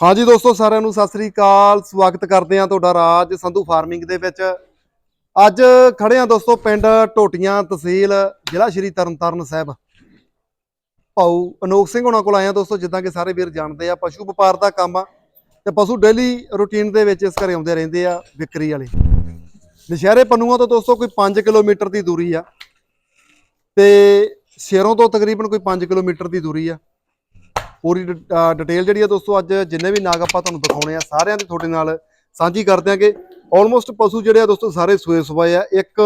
ਹਾਂਜੀ ਦੋਸਤੋ, ਸਾਰਿਆਂ ਨੂੰ ਸਤਿ ਸ੍ਰੀ ਅਕਾਲ। ਸਵਾਗਤ ਕਰਦੇ ਹਾਂ ਤੁਹਾਡਾ ਰਾਜ ਸੰਧੂ ਫਾਰਮਿੰਗ ਦੇ ਵਿੱਚ। ਅੱਜ ਖੜੇ ਹਾਂ ਦੋਸਤੋ, ਪਿੰਡ ਟੋਟੀਆਂ ਤਹਿਸੀਲ, ਜ਼ਿਲ੍ਹਾ ਸ਼੍ਰੀ ਤਰਨਤਾਰਨ ਸਾਹਿਬ। ਭਾਊ ਅਨੋਖ ਸਿੰਘ ਹੋਣਾ ਕੋਲ ਆਏ ਹਾਂ ਦੋਸਤੋ, ਜਿੱਦਾਂ ਕਿ ਸਾਰੇ ਵੀਰ ਜਾਣਦੇ ਆ, ਪਸ਼ੂ ਵਪਾਰ ਦਾ ਕੰਮ ਆ ਤੇ ਪਸ਼ੂ ਡੇਲੀ ਰੂਟੀਨ ਦੇ ਵਿੱਚ ਇਸ ਘਰੇ ਆਉਂਦੇ ਰਹਿੰਦੇ ਆ ਵਿਕਰੀ ਵਾਲੇ। ਨਸ਼ਹਿਰੇ ਪੰਨੂਆਂ ਤੋਂ ਦੋਸਤੋ, ਕੋਈ 5 ਕਿਲੋਮੀਟਰ ਦੀ ਦੂਰੀ ਆ ਤੇ ਸ਼ੇਰੋਂ ਤੋਂ ਤਕਰੀਬਨ ਕੋਈ 5 ਕਿਲੋਮੀਟਰ ਦੀ ਦੂਰੀ ਆ। ਪੂਰੀ ਡ- ਡਿਟੇਲ ਜਿਹੜੀ ਆ ਦੋਸਤੋ ਅੱਜ ਜਿੰਨੇ ਵੀ ਨਾਗ ਆਪਾਂ ਤੁਹਾਨੂੰ ਦਿਖਾਉਣੇ ਆ, ਸਾਰਿਆਂ ਦੀ ਤੁਹਾਡੇ ਨਾਲ ਸਾਂਝੀ ਕਰ ਦਿਆਂਗੇ ਆਲਮੋਸਟ ਪਸ਼ੂ ਜਿਹੜੇ ਆ ਦੋਸਤੋ ਸਾਰੇ ਸੂਏ ਸਵਾਏ ਆ। ਇੱਕ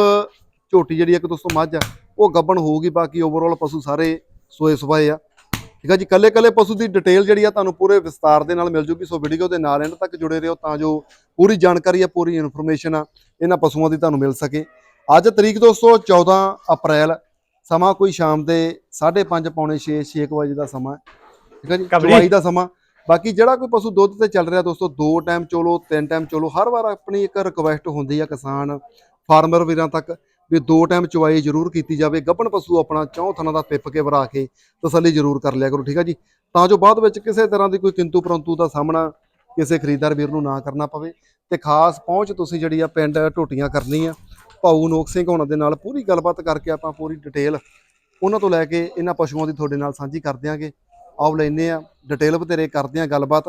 ਝੋਟੀ ਜਿਹੜੀ ਆ ਇੱਕ ਦੋਸਤੋ ਮੱਝ ਆ, ਉਹ ਗੱਬਣ ਹੋਊਗੀ, ਬਾਕੀ ਓਵਰਆਲ ਪਸ਼ੂ ਸਾਰੇ ਸੂਏ ਸਵਾਏ ਆ। ਠੀਕ ਆ ਜੀ ਕੱਲੇ ਕੱਲੇ ਪਸ਼ੂ ਦੀ ਡਿਟੇਲ ਜਿਹੜੀ ਆ ਤੁਹਾਨੂੰ ਪੂਰੇ ਵਿਸਤਾਰ ਦੇ ਨਾਲ ਮਿਲ ਜੂਗੀ, ਸੋ ਵੀਡੀਓ ਦੇ ਨਾਲ ਇਹਨਾਂ ਤੱਕ ਜੁੜੇ ਰਹੋ ਤਾਂ ਜੋ ਪੂਰੀ ਜਾਣਕਾਰੀ ਆ, ਪੂਰੀ ਇਨਫੋਰਮੇਸ਼ਨ ਆ ਇਹਨਾਂ ਪਸ਼ੂਆਂ ਦੀ ਤੁਹਾਨੂੰ ਮਿਲ ਸਕੇ। ਅੱਜ ਤਰੀਕ ਦੋਸਤੋ 14 ਅਪ੍ਰੈਲ, ਸਮਾਂ ਕੋਈ ਸ਼ਾਮ ਦੇ 5:30 ਪੌਣੇ 6 6 ਵਜੇ ਦਾ ਸਮਾਂ। ਠੀਕ ਹੈ ਜੀ। ਚਵਾਈ ਦਾ ਸਮਾਂ। ਬਾਕੀ ਜਿਹੜਾ ਕੋਈ ਪਸ਼ੂ ਦੁੱਧ ਤੇ ਚੱਲ ਰਿਹਾ ਦੋਸਤੋ ਦੋ ਟਾਈਮ ਚੋਲੋ ਤਿੰਨ ਟਾਈਮ ਚੋਲੋ ਹਰ ਵਾਰ ਆਪਣੀ ਇੱਕ ਰਿਕੁਐਸਟ ਹੁੰਦੀ ਆ ਕਿਸਾਨ ਫਾਰਮਰ ਵੀਰਾਂ ਤੱਕ ਵੀ ਦੋ ਟਾਈਮ ਚਵਾਈ ਜ਼ਰੂਰ ਕੀਤੀ ਜਾਵੇ। ਗੱਭਣ ਪਸ਼ੂ ਆਪਣਾ ਚੌਂ ਥਣਾ ਦਾ ਟਿੱਪ ਕੇ ਵਰਾ ਕੇ ਤਸੱਲੀ ਜ਼ਰੂਰ ਕਰ ਲਿਆ ਕਰੋ ਠੀਕ ਹੈ ਜੀ? ਤਾਂ ਜੋ ਬਾਅਦ ਵਿੱਚ ਕਿਸੇ ਤਰ੍ਹਾਂ ਦੀ ਕੋਈ ਕਿੰਤੂ ਪਰੰਤੂ ਦਾ ਸਾਹਮਣਾ ਕਿਸੇ ਖਰੀਦਦਾਰ ਵੀਰ ਨੂੰ ਨਾ ਕਰਨਾ ਪਵੇ। ਤੇ ਖਾਸ ਪਹੁੰਚ ਤੁਸੀਂ ਜਿਹੜੀ ਆ ਪਿੰਡ ਢੋਟੀਆਂ ਕਰਨੀ ਆ ਭਾਊ ਨੋਕ ਸਿੰਘ ਹੋਣਾ ਦੇ ਨਾਲ ਪੂਰੀ ਗੱਲਬਾਤ ਕਰਕੇ ਆਪਾਂ ਪੂਰੀ ਡਿਟੇਲ ਉਹਨਾਂ ਤੋਂ ਲੈ ਕੇ ਇਹਨਾਂ ਪਸ਼ੂਆਂ ਦੀ ਤੁਹਾਡੇ ਨਾਲ ਸਾਂਝੀ ਕਰ ਦਿਆਂਗੇ। ਆਓ ਲੈਨੇ ਆ ਡਿਟੇਲ ਬਤੇਰੇ ਕਰਦੇ ਆ ਗੱਲਬਾਤ।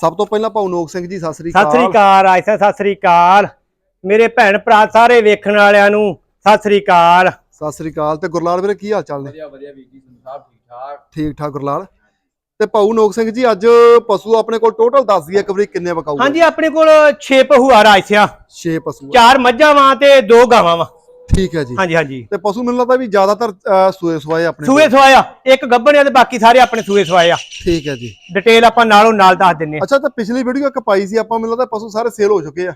ਸਭ ਤੋਂ ਪਹਿਲਾਂ ਭਾਊ ਨੋਕ ਸਿੰਘ ਜੀ ਸਤਿ ਸ੍ਰੀ ਸਤਿ ਸ੍ਰੀ ਅਕਾਲ। ਅਕਾਲ ਆਇਸਾ ਸਤਿ ਸ੍ਰੀ ਅਕਾਲ। ਮੇਰੇ ਭੈਣ ਭਰਾ ਸਾਰੇ ਵੇਖਣ ਵਾਲਿਆਂ ਨੂੰ ਸਤਿ ਸ੍ਰੀ ਅਕਾਲ। ਸਤਿ ਸ੍ਰੀ ਅਕਾਲ। ਤੇ ਗੁਰਲਾਲ ਵੀਰੇ ਕੀ ਹਾਲ ਚਾਲ ਨੇ? ਵਧੀਆ ਵਧੀਆ ਵੀਰ ਜੀ ਸਾਹਿਬ ਠੀਕ ਠਾਕ? ਠੀਕ ਠਾਕ ਗੁਰਲਾਲ। ਤੇ ਭਾਊ ਨੋਕ ਸਿੰਘ ਜੀ ਅੱਜ ਪਸ਼ੂ ਆਪਣੇ ਕੋਲ ਟੋਟਲ ਦੱਸ ਦਈਏ ਇੱਕ ਵਾਰੀ ਕਿੰਨੇ ਵਕਾਊ ਹਾਂਜੀ ਆਪਣੇ ਕੋਲ 6 ਪਹੂਆ ਰਾਇਸਿਆ 6 ਪਸ਼ੂ ਆ। ਚਾਰ ਮੱਝਾਂ ਵਾਂ ਤੇ ਦੋ ਗਾਵਾਂ ਵਾਂ। ਠੀਕ ਹੈ ਜੀ। ਹਾਂਜੀ ਹਾਂਜੀ। ਤੇ ਪਸ਼ੂ ਮੈਨੂੰ ਲੱਗਦਾ ਵੀ ਜ਼ਿਆਦਾਤਰ ਅਹ, ਸੂਏ ਸਵਾਏ ਆਪਣੇ ਕੋਲ। ਸੂਏ ਸਵਾਇਆ ਇੱਕ ਗੱਭਣ ਆ ਤੇ ਬਾਕੀ ਸਾਰੇ ਆਪਣੇ ਸੂਏ ਸਵਾਏ ਆ। ਠੀਕ ਹੈ ਜੀ। ਡਿਟੇਲ ਆਪਾਂ ਨਾਲੋਂ ਨਾਲ ਦੱਸ ਦਿੰਨੇ ਆ। ਅੱਛਾ ਤਾਂ ਪਿਛਲੀ ਵੀਡੀਓ ਇੱਕ ਪਾਈ ਸੀ ਆਪਾਂ ਮੈਨੂੰ ਲੱਗਦਾ ਪਸ਼ੂ ਸਾਰੇ ਸੇਲ ਹੋ ਚੁੱਕੇ ਆ।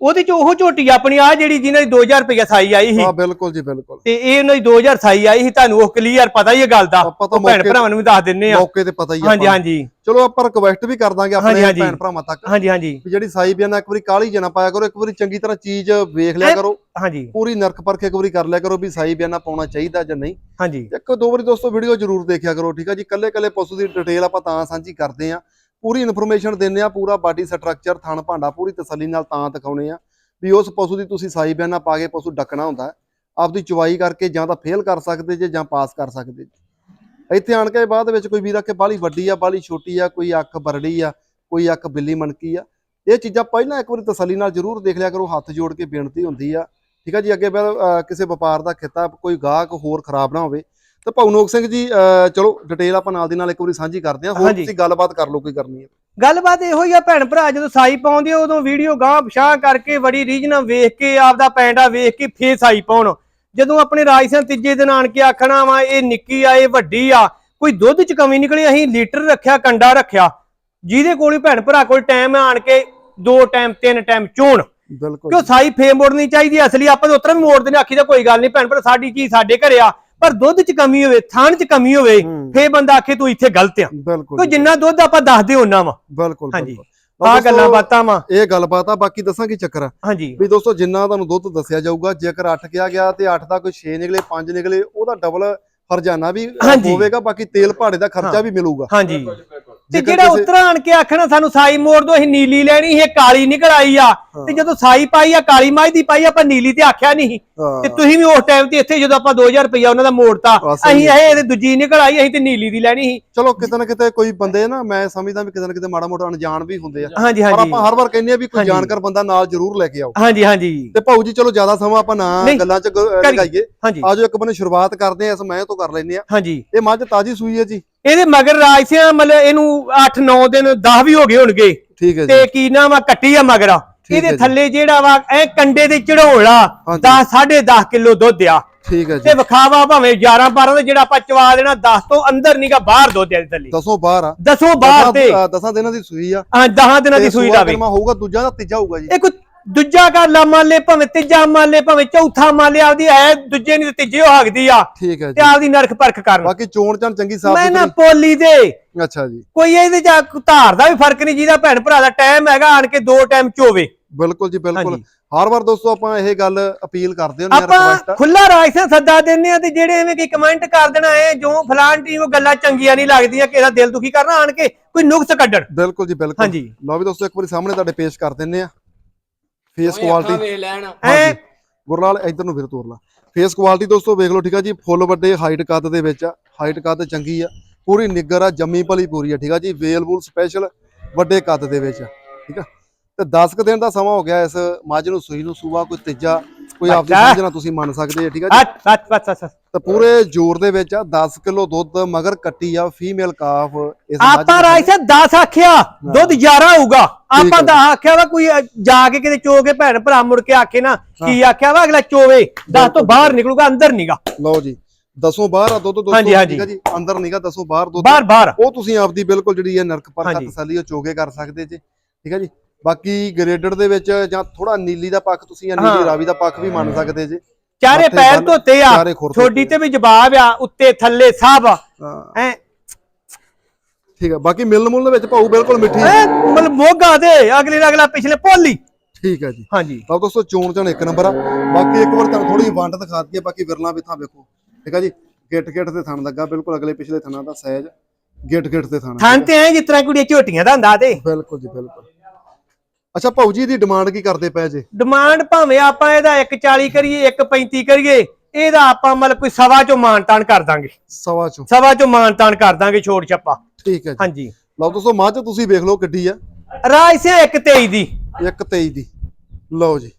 ਉਹਦੇ ਚ ਉਹ ਝੋਟੀ ਆਪਣੀ ਆ ਜਿਹੜੀ ਜਿਹਨਾਂ ਦੀ 2000 ਰੁਪਏ ਸਾਈ ਆਈ ਸੀ। ਹਾਂ ਬਿਲਕੁਲ ਜੀ ਬਿਲਕੁਲ। ਤੇ ਇਹ ਉਹਨਾਂ ਦੀ 2000 ਸਾਈ ਆਈ ਸੀ ਤੁਹਾਨੂੰ ਉਹ ਕਲੀਅਰ ਪਤਾ ਹੀ ਇਹ ਗੱਲ ਦਾ। ਭੈਣ ਭਰਾਵਾਂ ਨੂੰ ਵੀ ਦੱਸ ਦਿੰਨੇ ਆ। ਮੌਕੇ ਤੇ ਪਤਾ ਹੀ ਆ ਹਾਂਜੀ। ਹਾਂਜੀ। ਚਲੋ ਆਪਾਂ ਰਿਕਵੈਸਟ ਵੀ ਕਰ ਦਾਂਗੇ ਆਪਣੇ। ਭੈਣ ਭਰਾਵਾਂ ਤੱਕ। ਹਾਂਜੀ ਹਾਂਜੀ। ਜਿਹੜੀ ਸਾਈ ਬਿਆਨਾ ਇੱਕ ਵਾਰੀ ਕਾਲੀ ਜਨਾ ਪਾਇਆ ਕਰੋ ਇੱਕ ਵਾਰੀ ਚੰਗੀ ਤਰ੍ਹਾਂ ਚੀਜ਼ ਵੇਖ ਲਿਆ ਕਰੋ। ਹਾਂਜੀ। ਪੂਰੀ ਨਰਕ ਪਰਖ ਇੱਕ ਵਾਰੀ ਕਰ ਲਿਆ ਕਰੋ ਵੀ ਸਾਈ ਬਿਆਨਾ ਪਾਉਣਾ ਚਾਹੀਦਾ ਜਾਂ ਨਹੀਂ। ਹਾਂਜੀ। ਇੱਕ ਦੋ ਵਾਰੀ ਦੋਸਤੋ ਵੀਡੀਓ ਜ਼ਰੂਰ ਦੇਖਿਆ ਕਰੋ ਠੀਕ ਆ ਜੀ? ਕੱਲੇ ਕੱਲੇ ਪਸ਼ੂ ਦੀ ਡਿਟੇਲ ਆਪਾਂ ਤਾਂ ਸਾਂਝੀ ਕਰਦੇ ਆ। ਪੂਰੀ ਇਨਫੋਰਮੇਸ਼ਨ ਦਿੰਦੇ ਆ ਪੂਰਾ ਬਾਡੀ ਸਟਰਕਚਰ ਥਣ ਭਾਂਡਾ, ਪੂਰੀ ਤਸੱਲੀ ਨਾਲ ਤਾਂ ਦਿਖਾਉਣੇ ਆ ਵੀ ਉਸ ਪਸ਼ੂ ਦੀ ਤੁਸੀਂ ਸਾਈ ਬਿਆਨਾ ਪਾ ਕੇ ਪਸ਼ੂ ਡੱਕਣਾ ਹੁੰਦਾ ਆਪਦੀ ਚੁਵਾਈ ਕਰਕੇ ਜਾਂ ਤਾਂ ਫੇਲ ਕਰ ਸਕਦੇ ਜੇ ਜਾਂ ਪਾਸ ਕਰ ਸਕਦੇ ਜੇ। ਇੱਥੇ ਆਣ ਕੇ ਬਾਅਦ ਵਿੱਚ ਕੋਈ ਵੀਰ ਆ ਕੇ ਬਾਲੀ ਵੱਡੀ ਆ ਬਾਲੀ ਛੋਟੀ ਆ, ਕੋਈ ਅੱਖ ਬਰੜੀ ਆ, ਕੋਈ ਅੱਖ ਬਿੱਲੀ ਮਣਕੀ ਆ। ਇਹ ਚੀਜ਼ਾਂ ਪਹਿਲਾਂ ਇੱਕ ਵਾਰੀ ਤਸੱਲੀ ਨਾਲ ਜ਼ਰੂਰ ਦੇਖ ਲਿਆ ਕਰੋ, ਹੱਥ ਜੋੜ ਕੇ ਬੇਨਤੀ ਹੁੰਦੀ ਆ। ਠੀਕ ਆ ਜੀ, ਅੱਗੇ ਫਿਰ ਕਿਸੇ ਵਪਾਰ ਦਾ ਖਿੱਤਾ, ਕੋਈ ਗਾਹਕ ਹੋਰ ਖਰਾਬ ਨਾ ਹੋਵੇ। ਤੇ ਭਾਊ ਸਿੰਘ ਜੀ ਚਲੋ ਡਿਟੇਲ ਆਪਾਂ ਨਾਲ ਦੀ ਨਾਲ ਇੱਕ ਵਾਰੀ ਸਾਂਝੀ ਕਰਦੇ ਹਾਂ ਹੋਰ। ਤੁਸੀਂ ਗੱਲਬਾਤ ਕਰ ਲਓ ਕੋਈ ਕਰਨੀ ਹੈ। ਗੱਲਬਾਤ ਇਹੋ ਹੀ ਆ ਭੈਣ ਭਰਾ ਜਦੋਂ ਸਾਈ ਪਾਉਂਦੇ ਆ ਉਦੋਂ ਵੀਡੀਓ ਗਾਂਹ ਪਛਾਹ ਕਰਕੇ ਬੜੀ ਰੀਜਨ ਵੇਖ ਕੇ ਆਪਦਾ ਪੈਂਡਾ ਵੇਖ ਕੇ ਫੇਰ ਸਾਈ ਪਾਉਣ। ਜਦੋਂ ਆਪਣੇ ਰਾਜਸਾਂ ਤੀਜੇ ਦਿਨ ਆਣ ਕੇ ਆਖਣਾ ਵਾ ਇਹ ਨਿੱਕੀ ਆ ਇਹ ਵੱਡੀ ਆ ਕੋਈ ਦੁੱਧ ਚ ਕਮੀ ਨਿਕਲੀ ਅਸੀਂ ਲੀਟਰ ਰੱਖਿਆ ਕੰਡਾ ਰੱਖਿਆ। ਜਿਹਦੇ ਕੋਲ ਹੀ ਭੈਣ ਭਰਾ ਕੋਲ ਟਾਈਮ ਆਣ ਕੇ ਦੋ ਟਾਈਮ ਤਿੰਨ ਟਾਈਮ ਚੋਣ। ਬਿਲਕੁਲ ਕਿਉਂ ਸਾਈ ਫੇਰ ਮੋੜਨੀ ਚਾਹੀਦੀ ਆ। ਅਸਲੀ ਆਪਾਂ ਉਤਰਾ ਵੀ ਮੋੜਦੇ ਨੇ ਆਖੀ ਦਾ ਕੋਈ ਗੱਲ ਨਹੀਂ ਭੈਣ ਭਰਾ ਸਾਡੀ ਚੀਜ਼ ਸਾਡੇ ਘਰੇ ਆ। ਪਰ ਦੁੱਧ ਚ ਕਮੀ ਹੋਵੇ ਥਾਣ ਚ ਕਮੀ ਹੋਵੇ ਫੇਰ ਬੰਦਾ ਆਖੇ ਤੂੰ ਇੱਥੇ ਗਲਤ ਆ। ਬਿਲਕੁਲ ਕਿਉਂ ਜਿੰਨਾ ਦੁੱਧ ਆਪਾਂ ਦੱਸਦੇ ਉਹਨਾਂ ਵਾ। ਬਿਲਕੁਲ ਹਾਂਜੀ। ਆ ਗੱਲਾਂ ਬਾਤਾਂ ਵਾ। ਇਹ ਗੱਲਬਾਤ ਆ ਬਾਕੀ ਦੱਸਾਂ ਕੀ ਚੱਕਰ ਆ। ਹਾਂਜੀ। ਵੀ ਦੋਸਤੋ ਜਿੰਨਾ ਤੁਹਾਨੂੰ ਦੁੱਧ ਦੱਸਿਆ ਜਾਊਗਾ ਜੇਕਰ 8 ਕਿਹਾ ਗਿਆ ਤੇ 8 ਦਾ ਕੋਈ 6 ਨਿਕਲੇ 5 ਨਿਕਲੇ ਉਹਦਾ ਡਬਲ ਹਰਜਾਨਾ ਵੀ। ਹੋਵੇਗਾ ਬਾਕੀ ਤੇਲ ਭਾੜੇ ਦਾ ਖਰਚਾ। ਵੀ ਮਿਲੂਗਾ। ਹਾਂਜੀ। ਤੇ ਜਿਹੜਾ ਉਤਰਾ ਆਣ ਕੇ ਆਖਣਾ ਸਾਨੂੰ ਸਾਈ ਮੋੜ ਦੋ ਅਸੀਂ ਨੀਲੀ ਲੈਣੀ ਇਹ ਕਾਲੀ ਨਿਕਲ ਆਈ ਆ। ਤੇ ਜਦੋਂ ਸਾਈ ਪਾਈ ਆ ਕਾਲੀ ਮਾਈ ਦੀ ਪਾਈ ਆਪਾਂ ਨੀਲੀ ਤੇ ਆਖਿਆ ਨਹੀਂ ਤੇ ਤੁਸੀਂ ਵੀ ਉਸ ਟਾਈਮ ਤੇ ਇੱਥੇ ਜਦੋਂ ਆਪਾਂ 2000 ਰੁਪਇਆ ਉਹਨਾਂ ਦਾ ਮੋੜਤਾ ਅਸੀਂ। ਇਹ ਇਹਦੇ ਦੂਜੀ ਨਿਕਲ ਆਈ ਅਸੀਂ ਤੇ ਨੀਲੀ ਦੀ ਲੈਣੀ ਸੀ। ਚਲੋ ਕਿਤੇ ਨਾ ਕਿਤੇ ਕੋਈ ਬੰਦੇ ਨਾ ਮੈਂ ਸਮਝਦਾ ਵੀ ਕਿਤੇ ਨਾ ਕਿਤੇ ਮਾੜਾ ਮੋਟਾ ਅਣਜਾਣ ਵੀ ਹੁੰਦੇ ਆ। ਹਾਂਜੀ ਪਰ ਆਪਾਂ ਹਰ ਵਾਰ ਕਹਿੰਦੇ ਆ ਵੀ ਕੋਈ। ਜਾਣਕਾਰ ਬੰਦਾ ਨਾਲ ਜ਼ਰੂਰ ਲੈ ਕੇ ਆਓ। ਹਾਂਜੀ ਹਾਂਜੀ। ਤੇ ਭਾਊ ਜੀ ਚਲੋ ਜ਼ਿਆਦਾ ਸਮਾਂ ਆਪਾਂ ਨਾ ਗੱਲਾਂ 'ਚ ਲਗਾਈਏ। ਆਜੋ ਇੱਕ ਬੰਨੇ ਸ਼ੁਰੂਆਤ ਕਰਦੇ ਆ ਇਸ ਮੈਂ ਤੋਂ ਕਰ ਲੈਨੇ ਆ। ਹਾਂਜੀ। ਇਹ ਮੱਝ ਤਾਜੀ ਸੂਈ ਹੈ ਜੀ। ਇਹਦੇ ਮਗਰ ਰਾਜ ਸਿਆ ਮਤਲਬ ਇਹਨੂੰ 8 9 ਦਿਨ 10 ਵੀ ਹੋ ਗਏ ਹੋਣਗੇ। ਠੀਕ ਹੈ ਜੀ। ਤੇ ਕੀ ਨਾਮ ਆ ਕੱਟੀ ਆ ਮਗਰ। ਇਹਦੇ। ਥੱਲੇ ਜਿਹੜਾ ਵਾ ਐ ਕੰਡੇ ਦੇ ਚੜੋਲਾ ਹਾਂਜੀ। 10 10.5 ਕਿਲੋ ਦੁੱਧ ਆ। ਠੀਕ ਹੈ ਜੀ। ਤੇ ਵਿਖਾਵਾ ਭਾਵੇਂ 11 12 ਦਾ ਜਿਹੜਾ ਆਪਾਂ ਚਵਾ ਦੇਣਾ 10 ਤੋਂ ਅੰਦਰ ਨਹੀਂਗਾ ਬਾਹਰ ਦੁੱਧ ਦੇ ਥੱਲੇ। ਦਸੋਂ ਬਾਹਰ ਆ। ਦਸੋਂ ਬਾਹਰ ਤੇ। ਦਸਾਂ- ਦਸਾਂ ਦਿਨਾਂ ਦੀ ਸੂਈ ਆ। ਹਾਂ 10 ਦਿਨਾਂ ਦੀ ਤੇ ਸੂਈ ਲਾਵੇ ਹੋਊਗਾ ਦੂਜਾ ਦਾ ਤੀਜਾ ਹੋਊਗਾ ਜੀ। ਇਹ ਕੋਈ ਦੂਜਾ ਕਰ ਲਾ ਮੰਨ ਲੈ ਭਾਵੇਂ ਤੀਜਾ ਮੰਨ ਲੈ ਭਾਵੇਂ ਚੌਥਾ ਮੰਨ ਲਿਆ ਆਪਦੀ ਐ ਦੂਜੇ ਨਹੀਂ ਤੇ ਤੀਜੇ ਹੋ ਹੱਕਦੀ ਆ ਠੀਕ ਹੈ ਤੇ ਜੀ। ਆਪਦੀ ਨਰਖ ਪਰਖ ਕਰਨ। ਬਾਕੀ ਚੋਣ ਚਾਣ ਚੰਗੀ ਸਾਫ਼ ਮੈਂ ਨਾ ਪੋਲੀ ਦੇ। ਅੱਛਾ ਜੀ। ਕੋਈ ਇਹਦੇ ਚ ਧਾਰ ਦਾ ਵੀ ਫ਼ਰਕ ਨਹੀਂ ਜਿਹਦਾ ਭੈਣ ਭਰਾ ਦਾ ਟਾਈਮ ਹੈਗਾ ਆਣ ਕੇ ਦੋ ਟਾਈਮ ਚੋਵੇ ਬਿਲਕੁਲ ਜੀ ਬਿਲਕੁਲ। ਹਰ ਵਾਰ ਦੋਸਤੋ ਆਪਾਂ ਇਹ ਗੱਲ ਅਪੀਲ ਕਰਦੇ ਆ ਆਪਾਂ ਖੁੱਲਾ ਰਾਜਸਾ ਸੱਦਾ ਦਿੰਨੇ ਆ ਤੇ ਜਿਹੜੇ ਐਵੇਂ ਕਿ ਕਮੈਂਟ ਕਰ ਦੇਣਾ ਐ ਜੋ ਫਲਾਣ ਟੀਮ ਉਹ ਗੱਲਾਂ ਚੰਗੀਆਂ ਨਹੀਂ ਲੱਗਦੀਆਂ ਕਿਸੇ ਦਾ ਦਿਲ ਦੁਖੀ ਕਰਨਾ ਆਣ ਕੇ ਕੋਈ ਨੁਕਸ ਕੱਢਣ। ਬਿਲਕੁਲ ਜੀ ਬਿਲਕੁਲ। ਹਾਂਜੀ। ਲਓ ਵੀ ਦੋਸਤੋ ਇੱਕ ਵਾਰੀ ਸਾਹਮਣੇ ਤੁਹਾਡੇ ਪੇਸ਼ ਕਰ ਦਿੰਨੇ ਆ ਫੇਸ ਕੁਆਲਿਟੀ ਵੇਖ ਲੈਣ। ਗੁਰਲਾਲ ਇੱਧਰ ਨੂੰ ਫਿਰ ਤੋਰ ਲਾ। ਫੇਸ ਕੁਆਲਿਟੀ ਦੋਸਤੋ ਵੇਖ ਲਓ ਠੀਕ ਆ ਜੀ? ਫੁੱਲ ਵੱਡੇ ਹਾਈਟ ਕੱਦ ਦੇ ਵਿੱਚ ਆ। ਹਾਈਟ ਕੱਦ ਚੰਗੀ ਆ। ਪੂਰੀ ਨਿੱਗਰ ਆ ਜੰਮੀ ਭਲੀ ਪੂਰੀ ਆ ਠੀਕ ਆ ਜੀ? ਵੇਲ ਵੂਲ ਸਪੈਸ਼ਲ ਵੱਡੇ ਕੱਦ ਦੇ ਵਿੱਚ ਆ, ਠੀਕ ਆ? ਤੇ 10 ਕੁ ਦਿਨ ਦਾ ਸਮਾਂ ਹੋ ਗਿਆ ਇਸ ਮੱਝ ਨੂੰ ਸੂਈ ਨੂੰ ਸੂਆ ਕੋਈ ਤੀਜਾ ਕੋਈ ਆਪਦੀ ਅੱਛਾ। ਸਮਝ ਨਾਲ ਤੁਸੀਂ ਮੰਨ ਸਕਦੇ ਆ ਠੀਕ ਆ ਜੀ? ਅੱਛ ਸੱਚ ਸੱਚ ਸੱਚ ਸੱਚ। ਤੇ ਪੂਰੇ ਜ਼ੋਰ ਦੇ ਵਿੱਚ ਆ 10 ਕਿਲੋ ਦੁੱਧ ਮਗਰ ਕੱਟੀ ਆ ਫੀਮੇਲ ਕਾਫ ਇਸ ਮੱਝ ਆਪਾਂ ਦੀ ਰਾਜਸਾ 10 ਆਖਿਆ ਦੁੱਧ 11 ਹੋਊਗਾ ਆਪਾਂ। ਦਾ ਆਖਿਆ ਵਾ ਕੋਈ ਅ, ਜਾ ਕੇ ਕਿਤੇ ਚੋ ਕੇ ਭੈਣ ਭਰਾ ਮੁੜ ਕੇ ਆਖੇ ਨਾ ਕੀ ਆਖਿਆ ਵਾ ਅਗਲਾ ਚੋਵੇ। 10 ਤੋਂ ਬਾਹਰ ਨਿਕਲੂਗਾ ਅੰਦਰ ਨੀਗਾ। ਲਓ ਜੀ ਦਸੋਂ ਬਾਹਰ ਆ ਦੁੱਧ ਦੋਸਤੋ ਹਾਂਜੀ। ਠੀਕ ਆ ਜੀ? ਅੰਦਰ ਨਹੀਂਗਾ ਦਸੋਂ ਬਾਹਰ ਦੁੱਧ। ਬਾਹਰ ਬਾਹਰ। ਉਹ ਤੁਸੀਂ ਆਪਦੀ ਬਿਲਕੁਲ ਜਿਹੜੀ ਹੈ ਨਰਕ ਪਰਖਾ ਹਾਂਜੀ। ਤਸੱਲੀ ਉਹ ਚੋਗੇ ਕਰ ਸਕਦੇ ਜੀ ਠੀਕ ਹੈ ਜੀ? ਬਾਕੀ ਗ੍ਰੇਡਡ ਦੇ ਵਿੱਚ ਜਾਂ ਥੋੜਾ ਨੀਲੀ ਦਾ ਪੱਖ ਤੁਸੀਂ ਜਾਂ ਨੀਲੀ। ਰਾਵੀ ਦਾ ਪੱਖ ਵੀ ਮੰਨ ਸਕਦੇ ਜੀ। ਚਾਰੇ ਪੈਰ ਧੋਤੇ ਆ ਛੋਡੀ ਤੇ ਵੀ ਜਵਾਬ ਆ ਉੱਤੇ ਥੱਲੇ ਸਭ। ਐ ਠੀਕ ਹੈ ਬਾਕੀ ਮੁੱਲ ਦੇ ਵਿੱਚ ਭਾਊ ਬਿਲਕੁਲ ਮਿੱਠੀ ਮਤਲਬ ਮੋਗਾ ਦੇ ਅਗਲੇ ਦਾ ਅਗਲਾ ਪਿਛਲੇ ਭੋਲੀ ਠੀਕ ਹੈ ਜੀ। ਹਾਂਜੀ। ਤਾਂ ਦੋਸਤੋ ਚੋਣ ਚਣ ਇੱਕ ਨੰਬਰ ਆ। ਬਾਕੀ ਇੱਕ ਵਾਰ ਤੁਹਾਨੂੰ ਥੋੜੀ ਵੰਡ ਦਿਖਾ ਦਈਏ ਬਾਕੀ ਵਿਰਲਾ ਵੀ ਥਾਂ ਵੇਖੋ। ਠੀਕ ਹੈ ਜੀ ਗਿੱਟ ਗਿੱਟ ਤੇ ਥਣ ਲੱਗਾ ਬਿਲਕੁਲ ਅਗਲੇ ਪਿਛਲੇ ਥਣਾਂ ਦਾ ਸਾਈਜ਼ ਗਿੱਟ ਗਿੱਟ ਤੇ ਥਣ। ਥਾਂ ਤੇ ਐ ਜਿਸ ਤਰ੍ਹਾਂ ਕੁੜੀਆਂ ਝੋਟੀਆਂ ਦਾ ਹੁੰਦਾ ਤੇ। ਬਿਲਕੁਲ ਜੀ ਬਿਲਕੁਲ। ਅੱਛਾ ਭਾਊ ਜੀ ਦੀ ਡਿਮਾਂਡ ਕੀ ਕਰਦੇ ਪਏ ਜੇ? ਡਿਮਾਂਡ ਭਾਵੇਂ ਆਪਾਂ ਇਹਦਾ 140 ਕਰੀਏ 135 ਕਰੀਏ ਇਹਦਾ ਆਪਾਂ ਮਤਲਬ ਕੋਈ ਸਵਾ ਚੋਂ ਮਾਨਤਾਨ ਕਰ ਦਾਂਗੇ। ਸਵਾ ਚੋਂ। ਸਵਾ ਚੋਂ ਮਾਨਤਾਨ ਕਰ ਦਾਂਗੇ ਛੋੜ ਛੱਪਾ। ਠੀਕ ਹੈ ਜੀ। ਹਾਂਜੀ। ਲਓ ਦੋਸਤੋ ਮੱਝ ਤੁਸੀਂ ਵੇਖ ਲਓ ਕਿੱਡੀ ਆ। ਰਾਜ ਸੇ 123 ਦੀ। 123 ਦੀ। ਲਓ ਜੀ।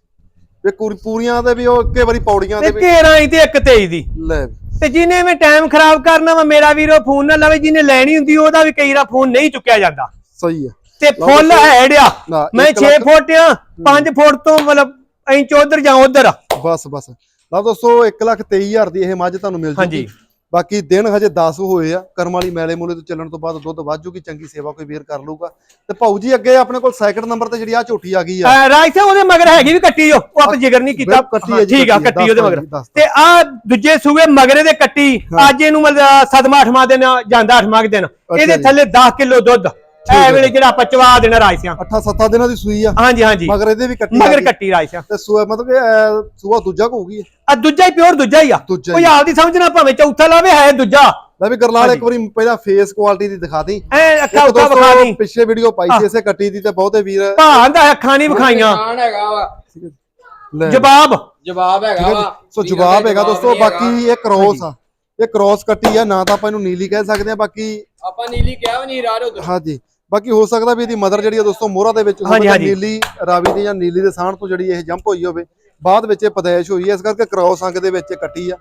ਪੂਰੀ- ਪੂਰੀਆਂ ਦੇ ਵੀ ਉਹ ਇੱਕੇ ਵਾਰੀ ਪੌੜੀਆਂ ਤੇ ਦੇ ਵੀ 13 ਦੀ ਤੇ 123 ਦੀ। ਲੈ ਵੀ। ਤੇ ਜਿਹਨੇ ਮੈਂ ਟਾਈਮ ਖਰਾਬ ਕਰਨਾ ਵਾ ਮੇਰਾ ਵੀਰੋ ਫੋਨ ਨਾ ਲਵੇ ਜਿਹਨੇ ਲੈਣੀ ਹੁੰਦੀ ਉਹਦਾ ਵੀ ਕਈ ਵਾਰ ਫੋਨ ਨਹੀਂ ਚੁੱਕਿਆ ਜਾਂਦਾ। ਸਹੀ ਆ। ਤੇ ਫੁੱਲ ਹੈਡ ਆ। ਨਾ, ਮੈਂ ਇੱਕ 6 ਲੱਖ- ਫੁੱਟ ਆ 5 ਫੁੱਟ ਤੋਂ ਮਤਲਬ ਇੰਚ ਉਧਰ ਜਾਂ ਉਧਰ ਬਸ ਬਸ। ਲਓ ਦੋਸਤੋ 1 ਲੱਖ 23000 ਦੀ ਇਹ ਮੱਝ ਤੁਹਾਨੂੰ ਮਿਲ। ਜੂਗੀ। ਬਾਕੀ ਦਿਨ ਹਜੇ 10 ਹੋਏ ਆ। ਕਰਮ ਵਾਲੀ ਮੈਲੇ ਮੂਲੇ ਤੋਂ ਚੱਲਣ ਤੋਂ ਬਾਅਦ ਦੁੱਧ ਵੱਧ ਜੂਗੀ ਚੰਗੀ ਸੇਵਾ ਕੋਈ ਵੀਰ ਕਰ ਲੂਗਾ ਤੇ ਭਾਊ ਜੀ ਅੱਗੇ ਆਪਣੇ ਕੋਲ ਸੈਕਿੰਡ ਨੰਬਰ ਤੇ ਜਿਹੜੀ ਆ ਝੋਟੀ ਆ ਗਈ ਆ। ਰਾਜ ਸੇ ਉਹਦੇ ਮਗਰ ਹੈਗੀ ਵੀ ਕੱਟੀ ਉਹ। ਉਹ ਆਪਾਂ ਜਿਗਰ ਨਹੀਂ ਕੀਤਾ। ਜੀ, ਠੀਕ ਆ ਕੱਟੀ ਉਹਦੇ ਮਗਰ। ਜੀ, ਤੇ ਆ ਦੂਜੇ ਸੂਏ ਮਗਰੇ ਦੇ ਕੱਟੀ ਅੱਜ ਇਹਨੂੰ ਮਤਲਬ ਸਦਮਾ ਅਠਮਾ ਦਿਨ ਜਾਂਦਾ ਅਠਮਾ ਕੁ ਦਿਨ। ਇਹਦੇ ਜੀ। ਥੱਲੇ 10 ਕਿਲੋ ਦੁੱਧ। ਐ ਵੇਲੇ ਜਿਹੜਾ ਆਪਾਂ ਚਵਾ ਦੇਣਾ ਰਾਜ ਸਿਆਂ 8-7 ਦਿਨਾਂ ਦੀ ਸੂਈ ਆ। ਹਾਂਜੀ ਹਾਂਜੀ। ਮਗਰ ਇਹਦੇ ਵੀ ਕੱਟੀ ਮਗਰ। ਕੱਟੀ ਰਾਜ ਸਿਆਂ ਤੇ ਸੂਆ ਮਤਲਬ ਕਿ ਸੂਆ ਦੂਜਾ ਹੋਊਗੀ ਆ ਦੂਜਾ ਹੀ ਪਿਓਰ ਦੂਜਾ ਹੀ ਆ। ਕੋਈ। ਆਪਦੀ ਸਮਝਣਾ ਭਾਵੇਂ ਚੌਥਾ ਲਾਵੇ ਹੈ ਦੂਜਾ। ਲੈ ਵੀ ਗਰਲਾਲ ਇੱਕ ਵਾਰੀ ਪਹਿਲਾਂ ਫੇਸ ਕੁਆਲਿਟੀ ਦੀ ਦਿਖਾ ਦੀ ਐ ਅੱਖਾਂ ਦੋਸਤੋ ਵਿਖਾ ਦੀ ਪਿੱਛੇ ਵੀਡੀਓ ਪਾਈ ਸੀ ਇਸੇ ਕੱਟੀ ਦੀ ਤੇ ਬਹੁਤੇ ਵੀਰ ਭਾਂ ਦਾ ਅੱਖਾਂ ਨਹੀਂ ਵਿਖਾਈਆਂ। ਹੈਗਾ ਵਾ। ਜਵਾਬ। ਜਵਾਬ ਹੈਗਾ। ਵਾ। ਸੋ ਜਵਾਬ ਹੈਗਾ ਦੋਸਤੋ। ਬਾਕੀ ਇਹ ਕ੍ਰੋਸ ਆ। ਇਹ ਕ੍ਰੋਸ ਕੱਟੀ ਆ ਨਾ ਤਾਂ ਆਪਾਂ ਇਹਨੂੰ ਨੀਲੀ ਕਹਿ ਸਕਦੇ ਆ ਬਾਕੀ ਆਪਾਂ ਨੀਲੀ ਕਿਹਾ ਵੀ ਨਹੀਂ ਰਾਜ ਉਧਰ। ਹਾਂਜੀ। ਬਾਕੀ ਹੋ ਸਕਦਾ ਵੀ ਇਹਦੀ ਮਦਰ ਜਿਹੜੀ ਆ ਦੋਸਤੋ ਮੋਹਰਾ ਦੇ ਵਿੱਚ ਹੋਵੇ। ਨੀਲੀ ਰਾਵੀ ਦੀ ਜਾਂ ਨੀਲੀ ਦੇ ਸਾਹਣ ਤੋਂ ਜਿਹੜੀ ਇਹ ਜੰਪ ਹੋਈ ਹੋਵੇ ਬਾਅਦ ਵਿੱਚ ਇਹ ਪਦੈਸ਼ ਹੋਈ ਹੈ ਇਸ ਕਰਕੇ ਕ੍ਰੋਸ ਅੰਗ ਦੇ ਵਿੱਚ ਕੱਟੀ ਆ।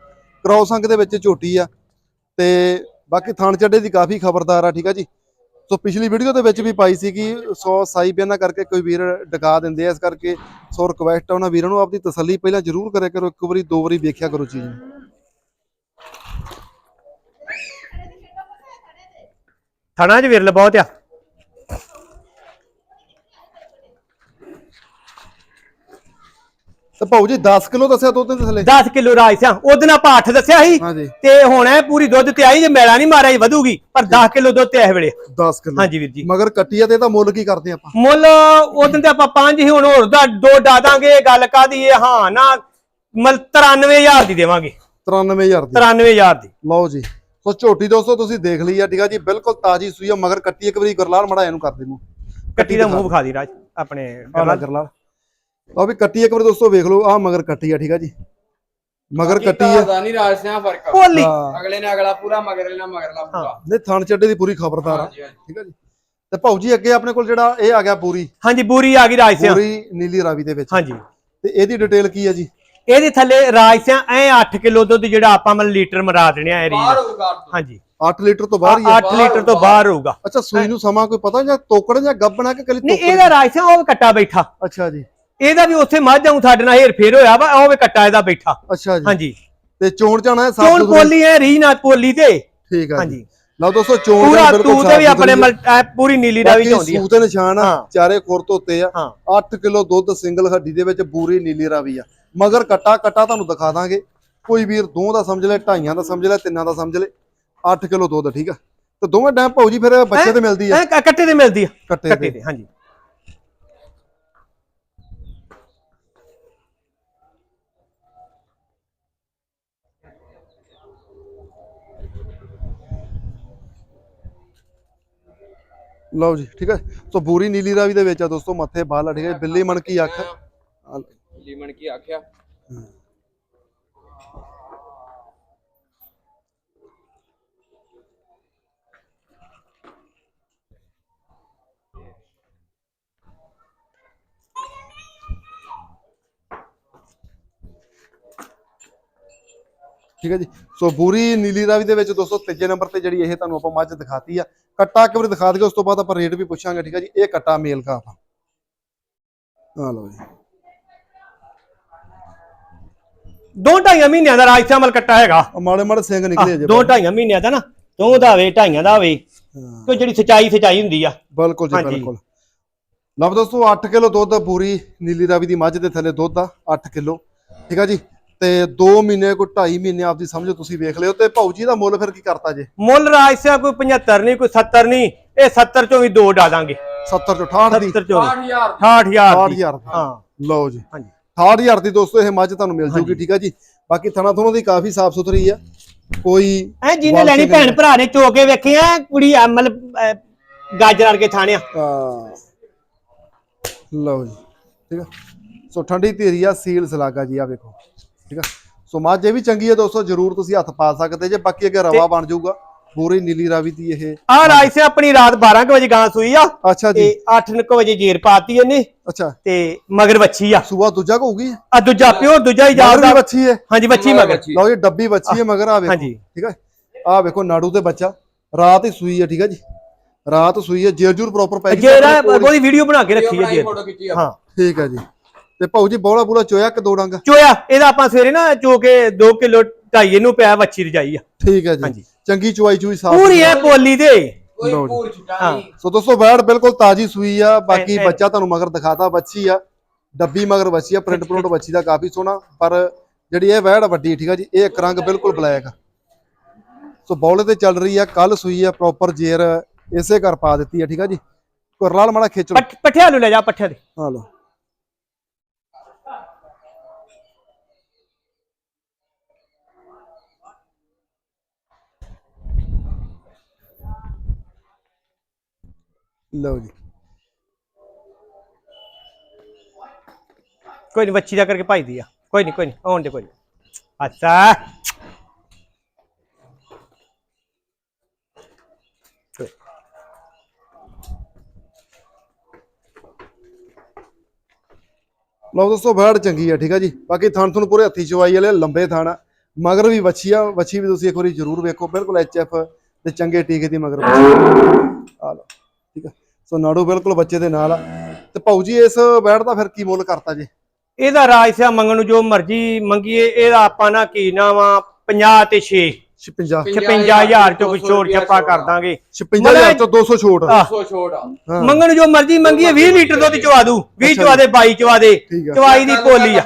ਕ੍ਰੋਸ ਅੰਗ ਦੇ ਵਿੱਚ ਝੋਟੀ ਆ। ਤੇ ਬਾਕੀ ਥਣ ਚੱਡੇ ਦੀ ਕਾਫੀ ਖਬਰਦਾਰ ਆ ਠੀਕ ਆ ਜੀ? ਸੋ ਪਿਛਲੀ ਵੀਡੀਓ ਦੇ ਵਿੱਚ ਵੀ ਪਾਈ ਸੀ ਕਿ 100 ਸਾਈ ਬਿਆਨਾ ਕਰਕੇ ਕੋਈ ਵੀਰ ਡਕਾ ਦਿੰਦੇ ਆ। ਇਸ ਕਰਕੇ ਸੋ ਰਿਕਵੈਸਟ ਆ ਉਹਨਾਂ ਵੀਰਾਂ ਨੂੰ ਆਪਦੀ ਤਸੱਲੀ ਪਹਿਲਾਂ ਜ਼ਰੂਰ ਕਰਿਆ ਕਰੋ ਇੱਕ ਵਾਰੀ ਦੋ ਵਾਰੀ ਵੇਖਿਆ ਕਰੋ ਚੀਜ਼ ਨੂੰ। ਥਣਾ 'ਚ ਵਿਰਲ ਬਹੁਤ ਆ। ਤੇ ਭਾਊ ਜੀ 10 ਕਿਲੋ ਦੱਸਿਆ ਦੁੱਧ ਦੇ ਥੱਲੇ? 10 ਕਿਲੋ ਰਾਜ ਸਿਆਂ ਉਹਦੇ ਨਾਲ ਆਪਾਂ 8 ਦੱਸਿਆ ਸੀ। ਹਾਂਜੀ। ਤੇ ਹੁਣ ਇਹ ਪੂਰੀ ਦੁੱਧ ਤੇ ਆਈ ਜੇ ਮੈਲਾ ਨਹੀਂ ਮਾਰਿਆ ਜੀ ਵਧੂਗੀ। ਪਰ 10 ਕਿਲੋ ਦੁੱਧ ਤੇ ਇਸ ਵੇਲੇ। 10 ਕਿਲੋ। ਹਾਂਜੀ ਵੀਰ ਜੀ। ਮਗਰ ਕੱਟੀ ਆ ਤੇ ਇਹਦਾ ਮੁੱਲ ਕੀ ਕਰਦੇ ਆਪਾਂ? ਮੁੱਲ ਉਦੋਂ ਤੇ ਆਪਾਂ ਪੰਜ ਹੀ ਹੁਣ ਹੋਰ ਦਾ ਦੋ ਡਾ ਦਾਂਗੇ ਗੱਲ ਕਾਦੀ ਇਹ ਹਾਂ ਨਾ ਮਲ 93000 ਦੀ ਦੇਵਾਂਗੇ। 93000 ਦੀ। 93000 ਦੀ। ਲਓ ਜੀ। ਸੋ ਝੋਟੀ ਦੋਸਤੋ ਤੁਸੀਂ ਦੇਖ ਲਈ ਆ ਠੀਕ ਆ ਜੀ ਬਿਲਕੁਲ ਤਾਜੀ ਸੂਈ ਆ ਮਗਰ ਕੱਟੀ ਇੱਕ ਵਾਰੀ ਗਰਲਾਲ ਮੜਾ ਇਹਨੂੰ ਕਰ ਦੇ ਮੂੰਹ ਕੱਟੀ ਦਾ ਮੂੰਹ ਵਿਖਾ ਦੀ ਰਾਜ ਆਪਣੇ ਲੈ ਗਰਲਾਲ। ਲਓ ਵੀ ਕੱਟੀ ਇੱਕ ਵਾਰੀ ਦੋਸਤੋ ਵੇਖ ਲਓ ਆ ਮਗਰ ਕੱਟੀ ਆ ਠੀਕ ਆ ਜੀ। ਮਗਰ ਕੱਟੀ ਆ। ਦਾ ਨਹੀਂ ਰਾਜ ਸਿਆਂ ਫ਼ਰਕ। ਭੋਲੀ ਹਾਂ। ਅਗਲੇ ਨੇ ਅਗਲਾ ਪੂਰਾ ਮਗਰਲੇ ਨਾਲ ਮਗਰਲਾ ਪੂਰਾ। ਨਹੀਂ ਥਣ ਚੱਡੇ ਦੀ ਪੂਰੀ ਖਬਰਦਾਰ ਆ ਹਾਂਜੀ, ਹਾਂਜੀ। ਠੀਕ ਆ ਜੀ। ਤੇ ਭਾਊ ਜੀ ਅੱਗੇ ਆਪਣੇ ਕੋਲ ਜਿਹੜਾ ਇਹ ਆ ਗਿਆ ਪੂਰੀ। ਹਾਂਜੀ ਬੂਰੀ ਆ ਗਈ ਰਾਜ ਸਿਆਂ। ਪੂਰੀ ਨੀਲੀ ਰਾਵੀ ਦੇ ਵਿੱਚ। ਹਾਂਜੀ। ਤੇ ਇਹਦੀ ਡਿਟੇਲ ਕੀ ਆ ਜੀ? ਇਹਦੇ ਥੱਲੇ ਰਾਜ ਸਿਆਂ ਐ 8 ਕਿਲੋ ਦੁੱਧ ਜਿਹੜਾ ਆਪਾਂ ਮਲ ਲੀਟਰ ਮਰਾ ਦੇਣੇ ਆ ਇਹ ਬਾਹਰ ਹੋਊਗਾ ਹਾਂਜੀ। 8 ਲੀਟਰ ਤੋਂ ਬਾਹਰ ਹੀ ਆ। 8 ਲੀਟਰ ਤੋਂ ਬਾਹਰ ਹੋਊਗਾ। ਅੱਛਾ ਸੂਈ ਨੂੰ ਸਮਾਂ ਕੋਈ ਪਤਾ ਜਾਂ ਤੋਕੜ ਜਾਂ ਗੱਬਣਾ ਕਿ ਕਲੀ ਨਹੀਂ ਤੋਕੜ? ਇਹਦਾ ਰਾਜ ਸਿਆਂ ਉਹ ਕੱਟਾ ਬੈਠਾ। ਅੱਛਾ ਜੀ। ਇਹਦਾ ਵੀ ਉੱਥੇ ਮੱਝ ਆਉਂ ਸਾਡੇ ਨਾਲ ਹੇਰ ਫੇਰ ਹੋਇਆ ਵਾ ਉਹ ਵੀ ਕੱਟਾ ਇਹਦਾ ਬੈਠਾ। ਅੱਛਾ ਜੀ। ਹਾਂਜੀ। ਤੇ ਚੋਣ ਜਾਣਾ ਹੈ ਸਾਫ਼ ਚੋਣ? ਪੋਲੀ ਰੀਜ ਨਾਲ ਪੋਲੀ ਤੇ। ਠੀਕ ਜੀ। ਹਾਂਜੀ। ਲਓ ਦੋਸਤੋ ਚੋਣ ਪੂਰਾ ਤੂੰ ਤੇ ਵੀ ਆਪਣੇ ਪੂਰੀ ਨੀਲੀ ਦਾ ਵੀ ਬਾਕੀ ਚਾਉਂਦੀ ਆ। ਸੂਤ ਦੇ ਨਿਸ਼ਾਨ ਆ ਹਾਂ। ਚਾਰੇ ਖੁਰ ਧੋਤੇ ਆ। ਹਾਂ। 8 ਕਿਲੋ ਦੁੱਧ ਸਿੰਗਲ ਹੱਡੀ ਦੇ ਵਿੱਚ ਬੂਰੀ ਨੀਲੀ ਰਾਵੀ ਆ। ਮਗਰ ਕੱਟਾ ਕੱਟਾ ਤੁਹਾਨੂੰ ਦਿਖਾ ਦਾਂਗੇ। ਕੋਈ ਵੀਰ ਦੋ ਦਾ ਸਮਝ ਲੈ ਢਾਈਆਂ ਦਾ ਸਮਝ ਲੈ ਤਿੰਨਾਂ ਦਾ ਸਮਝ ਲੈ। 8 ਕਿਲੋ ਦੁੱਧ ਠੀਕ ਆ। ਤੇ ਦੋਵੇਂ ਡੈਮ ਭਾਊ ਜੀ ਫਿਰ ਬੱਚੇ ਤੇ ਮਿਲਦੀ ਆ। ਕੱਟੇ ਤੇ ਮਿਲਦੀ ਆ। ਕੱਟੇ ਤੇ ਹਾਂਜੀ। ਲਓ ਜੀ ਠੀਕ ਹੈ? ਸੋ ਬੂਰੀ ਨੀਲੀ ਰਾਵੀ ਦੇ ਵਿੱਚ ਆ ਦੋਸਤੋ ਮੱਥੇ ਬਾਲ ਠੀਕ ਹੈ ਬਿੱਲੀ ਮਣ ਕੀ ਅੱਖ। ਲੀਮਨ ਕੀ ਆਖਿਆ ਠੀਕ ਹੈ ਜੀ? ਸੋ ਬੂਰੀ ਨੀਲੀ ਰਾਵੀ ਦੇ ਵਿੱਚ ਦੋਸਤੋ ਤੀਜੇ ਨੰਬਰ ਤੇ ਜਿਹੜੀ ਇਹ ਤੁਹਾਨੂੰ ਆਪਾਂ ਮੱਝ ਦਿਖਾਤੀ ਆ ਕੱਟਾ ਇੱਕ ਵਾਰੀ ਦਿਖਾ ਦਈਏ ਉਸ ਤੋਂ ਬਾਅਦ ਆਪਾਂ ਰੇਟ ਵੀ ਪੁੱਛਾਂਗੇ ਠੀਕ ਹੈ ਜੀ? ਇਹ ਕੱਟਾ ਮੇਲ ਕਾ ਆਪਾਂ। ਆ ਲਓ ਜੀ। ਦੋ ਢਾਈਆਂ ਮਹੀਨਿਆਂ ਦਾ ਰਾਜ ਮਲ ਕੱਟਾ ਹੈਗਾ। ਮਾੜੇ ਮਾੜੇ ਸਿੰਘ ਨਿਕਲੇ ਜੇ ਦੋ ਢਾਈਆਂ ਮਹੀਨਿਆਂ ਦਾ ਨਾ ਦੋ ਦਾ ਹੋਵੇ ਢਾਈਆਂ ਦਾ ਹੋਵੇ ਕੋਈ ਜਿਹੜੀ ਸਚਾਈ ਸਚਾਈ ਹੁੰਦੀ ਆ। ਬਿਲਕੁਲ ਜੀ। ਬਿਲਕੁਲ। ਲਓ ਦੋਸਤੋ 8 ਕਿਲੋ ਦੁੱਧ ਪੂਰੀ ਨੀਲੀ ਰਾਵੀ ਦੀ ਮੱਝ ਦੇ ਥੱਲੇ ਦੁੱਧ ਆ 8 ਕਿਲੋ। ਠੀਕ ਆ ਜੀ? ਤੇ 2 ਮਹੀਨੇ ਕੋਈ 2.5 ਮਹੀਨੇ ਆਪਦੀ ਸਮਝੋ ਤੁਸੀਂ ਵੇਖ ਲਿਓ ਤੇ ਭਾਊ ਜੀ ਦਾ ਮੁੱਲ ਫਿਰ ਕੀ ਕਰਤਾ ਜੇ? ਮੁੱਲ ਰਾਜ ਸਿਆ ਕੋਈ 75 ਨਹੀਂ ਕੋਈ 70 ਨਹੀਂ ਇਹ 70 ਚੋਂ ਵੀ ਦੋ ਡਾ ਦਾਂਗੇ। 70 ਤੋਂ 68 ਦੀ? 70 ਚੋਂ ਵੀ। 8000 68000 ਦੀ। 68000 ਹਾਂ। ਲਓ ਜੀ। ਹਾਂਜੀ। 68000 ਦੀ ਦੋਸਤੋ ਇਹ ਮੱਝ ਤੁਹਾਨੂੰ ਮਿਲ ਜੂਗੀ ਠੀਕ ਆ ਜੀ? ਬਾਕੀ ਥਣਾ ਥਣੋਂ ਦੀ ਕਾਫੀ ਸਾਫ਼ ਸੁਥਰੀ ਆ। ਕੋਈ ਐ ਜਿਹਨੇ ਲੈਣੀ ਭੈਣ ਭਰਾ ਨੇ ਚੋਕੇ ਵੇਖਿਆ ਕੁੜੀ ਅਹ, ਗਾਜਰ ਵਰਗੇ ਥਾਣਿਆ। ਲਓ ਜੀ ਠੀਕ ਆ? ਸੋ ਠੰਡੀ ਧੀਰੀ ਆ ਸੀਲ ਸਲਾਗਾ ਜੀ ਆ ਵੇਖੋ। ਠੀਕ ਆ? ਸੋ ਮੱਝ ਇਹ ਵੀ ਚੰਗੀ ਹੈ ਦੋਸਤੋ ਜਰੂਰ ਤੁਸੀਂ ਹੱਥ ਪਾ ਸਕਦੇ ਜੇ ਬਾਕੀ ਅੱਗੇ ਰਵਾ ਬਣ ਜਾਊਗਾ। ਪੂਰੀ ਨੀਲੀ ਰਾਵੀ ਦੀ ਇਹ। ਆ ਰਾਜ ਸਿਆ ਆਪਣੀ ਰਾਤ 12 ਕੁ ਵਜੇ ਗਾਂ ਸੂਈ ਆ। ਅੱਛਾ ਤੇ ਜੀ 8 ਕੁ ਵਜੇ ਜੇਰ ਪਾਤੀ ਇਹਨੇ। ਅੱਛਾ। ਤੇ ਮਗਰ ਵੱਛੀ ਆ। ਸੂਆ ਦੂਜਾ ਕਹੂਗੀ ਆ ਦੂਜਾ ਪਿਓ ਦੂਜਾ ਹੀ ਮਗਰ ਵੀ ਜਾਂਦਾ ਬੱਚੀ ਹੈ ਹਾਂਜੀ ਵੱਛੀ ਮਗਰ ਵੱਛੀ। ਲਓ ਜੀ ਡੱਬੀ ਬੱਚੀ ਹੈ ਮਗਰ ਆ ਵੇਖੋ। ਹਾਂਜੀ। ਠੀਕ ਹੈ ਆ ਵੇਖੋ ਨਾੜੂ ਤੇ ਬੱਚਾ। ਰਾਤ ਹੀ ਸੂਈ ਹੈ ਠੀਕ ਹੈ ਜੀ? ਰਾਤ ਸੂਈ ਹੈ ਜੇਰ ਜੂਰ ਪ੍ਰੋਪਰ ਪੈ ਗਈ। ਜੇਰਾ। ਉਹਦੀ ਵੀਡੀਓ ਬਣਾ ਕੇ ਰੱਖੀ ਹੈ ਜੇਰ। ਹਾਂ। ਠੀਕ ਹੈ ਜੀ। ਤੇ ਭਾਊ ਜੀ ਬੋਲਾ ਬੂਲਾ ਚੋਇਆ ਕਿ ਦੋ ਡੰਗ? ਚੋਇਆ। ਇਹਦਾ ਆਪਾਂ ਸਵੇਰੇ ਨਾ ਚੋ ਕੇ 2 ਕਿਲੋ ਢਾਈ ਇਹਨੂੰ ਪਿਆ ਵੱਛੀ ਰਜਾਈ ਆ। ਠੀਕ ਹੈ ਜੀ। ਚੰਗੀ ਚੁਆਈ ਚੂਈ ਸਾਫ਼ ਪੂਰੀ ਐ ਪੋਲੀ ਦੇ। ਕੋਈ। ਪੂਰ ਹਾਂ। ਨਹੀਂ। ਸੋ ਦੋਸਤੋ ਵੈੜ ਬਿਲਕੁਲ ਤਾਜੀ ਸੂਈ ਆ। ਬਾਕੀ ਬੱਚਾ ਤੁਹਾਨੂੰ ਮਗਰ ਦਿਖਾਤਾ ਬੱਚੀ ਆ। ਡੱਬੀ ਮਗਰ ਬੱਚੀ ਆ ਪ੍ਰਿੰਟ ਪ੍ਰਿੰਟ ਬੱਚੀ ਦਾ ਕਾਫੀ ਸੋਹਣਾ। ਪਰ ਜਿਹੜੀ ਇਹ ਵੈੜ ਵੱਡੀ ਠੀਕ ਆ ਜੀ ਇਹ ਇੱਕ ਰੰਗ ਬਿਲਕੁਲ ਬਲੈਕ ਆ। ਸੋ ਬੌਲੇ ਤੇ ਚੱਲ ਰਹੀ ਆ ਕੱਲ ਸੂਈ ਆ ਪ੍ਰੋਪਰ ਜੇਰ। ਇਸੇ ਘਰ ਪਾ ਦਿੱਤੀ ਆ ਠੀਕ ਆ ਜੀ। ਕੁਰਲਾਲ ਮਾੜਾ ਖਿੱਚ ਲਓ। ਪੱਠ- ਪੱਠਿਆਂ ਨੂੰ ਲੈ ਜਾ ਪੱਠਿਆਂ ਦੇ ਆ ਲਓ। ਲਓ ਜੀ। ਕੋਈ ਨਹੀਂ ਵੱਛੀ ਦਾ ਕਰਕੇ ਭਾਈਦੀ ਆ। ਕੋਈ ਨਹੀਂ ਕੋਈ ਨਹੀਂ ਆਉਣ ਦੇ ਕੋਈ ਨੀ। ਅੱਛਾ। ਲਓ ਦੋਸਤੋ ਵੈੜ ਚੰਗੀ ਆ, ਠੀਕ ਆ ਜੀ। ਬਾਕੀ ਥਣ ਤੁਹਾਨੂੰ ਪੂਰੇ ਹੱਥੀ ਚਵਾਈ ਵਾਲੇ ਲੰਬੇ ਥਣ ਆ। ਮਗਰ ਵੀ ਵੱਛੀ ਆ, ਵੱਛੀ ਵੀ ਤੁਸੀਂ ਇੱਕ ਵਾਰੀ ਜ਼ਰੂਰ ਵੇਖੋ। ਬਿਲਕੁਲ ਐਫ ਤੇ ਚੰਗੇ ਟੀਕੇ ਦੀ ਮਗਰ ਆ ਲਓ, ਠੀਕ ਆ। ਸੋ ਨਾੜੂ ਬਿਲਕੁਲ ਬੱਚੇ ਦੇ ਨਾਲ ਆ। ਤੇ ਭਾਊ ਜੀ ਇਸ ਵੈੜ ਦਾ ਫਿਰ ਕੀ ਮੁੱਲ ਕਰਤਾ ਜੀ? ਇਹਦਾ ਰਾਜ ਸਿਆ ਮੰਗਣ ਨੂੰ ਜੋ ਮਰਜ਼ੀ ਮੰਗੀਏ ਇਹਦਾ ਆਪਾਂ ਨਾ ਕੀ ਨਾ ਵਾ 50 ਤੇ 6 56 56000 ਚੋਂ ਕੋਈ ਛੋੜ ਛੱਪਾ ਕਰ ਦਾਂਗੇ। 56000 ਤੋਂ 200 ਛੋਟ। ਆਹ, ਸੋ ਛੋੜ ਆ। ਹਾਂ। ਮੰਗਣ ਜੋ ਮਰਜ਼ੀ ਮੰਗੀਏ 20 ਲੀਟਰ ਦੁੱਧ ਚਵਾ ਦੂ 20 ਅੱਛਾ ਚਵਾ ਦੇ 22 ਚਵਾ ਦੇ। ਚਵਾਈ ਦੀ ਪੋਲੀ ਆ।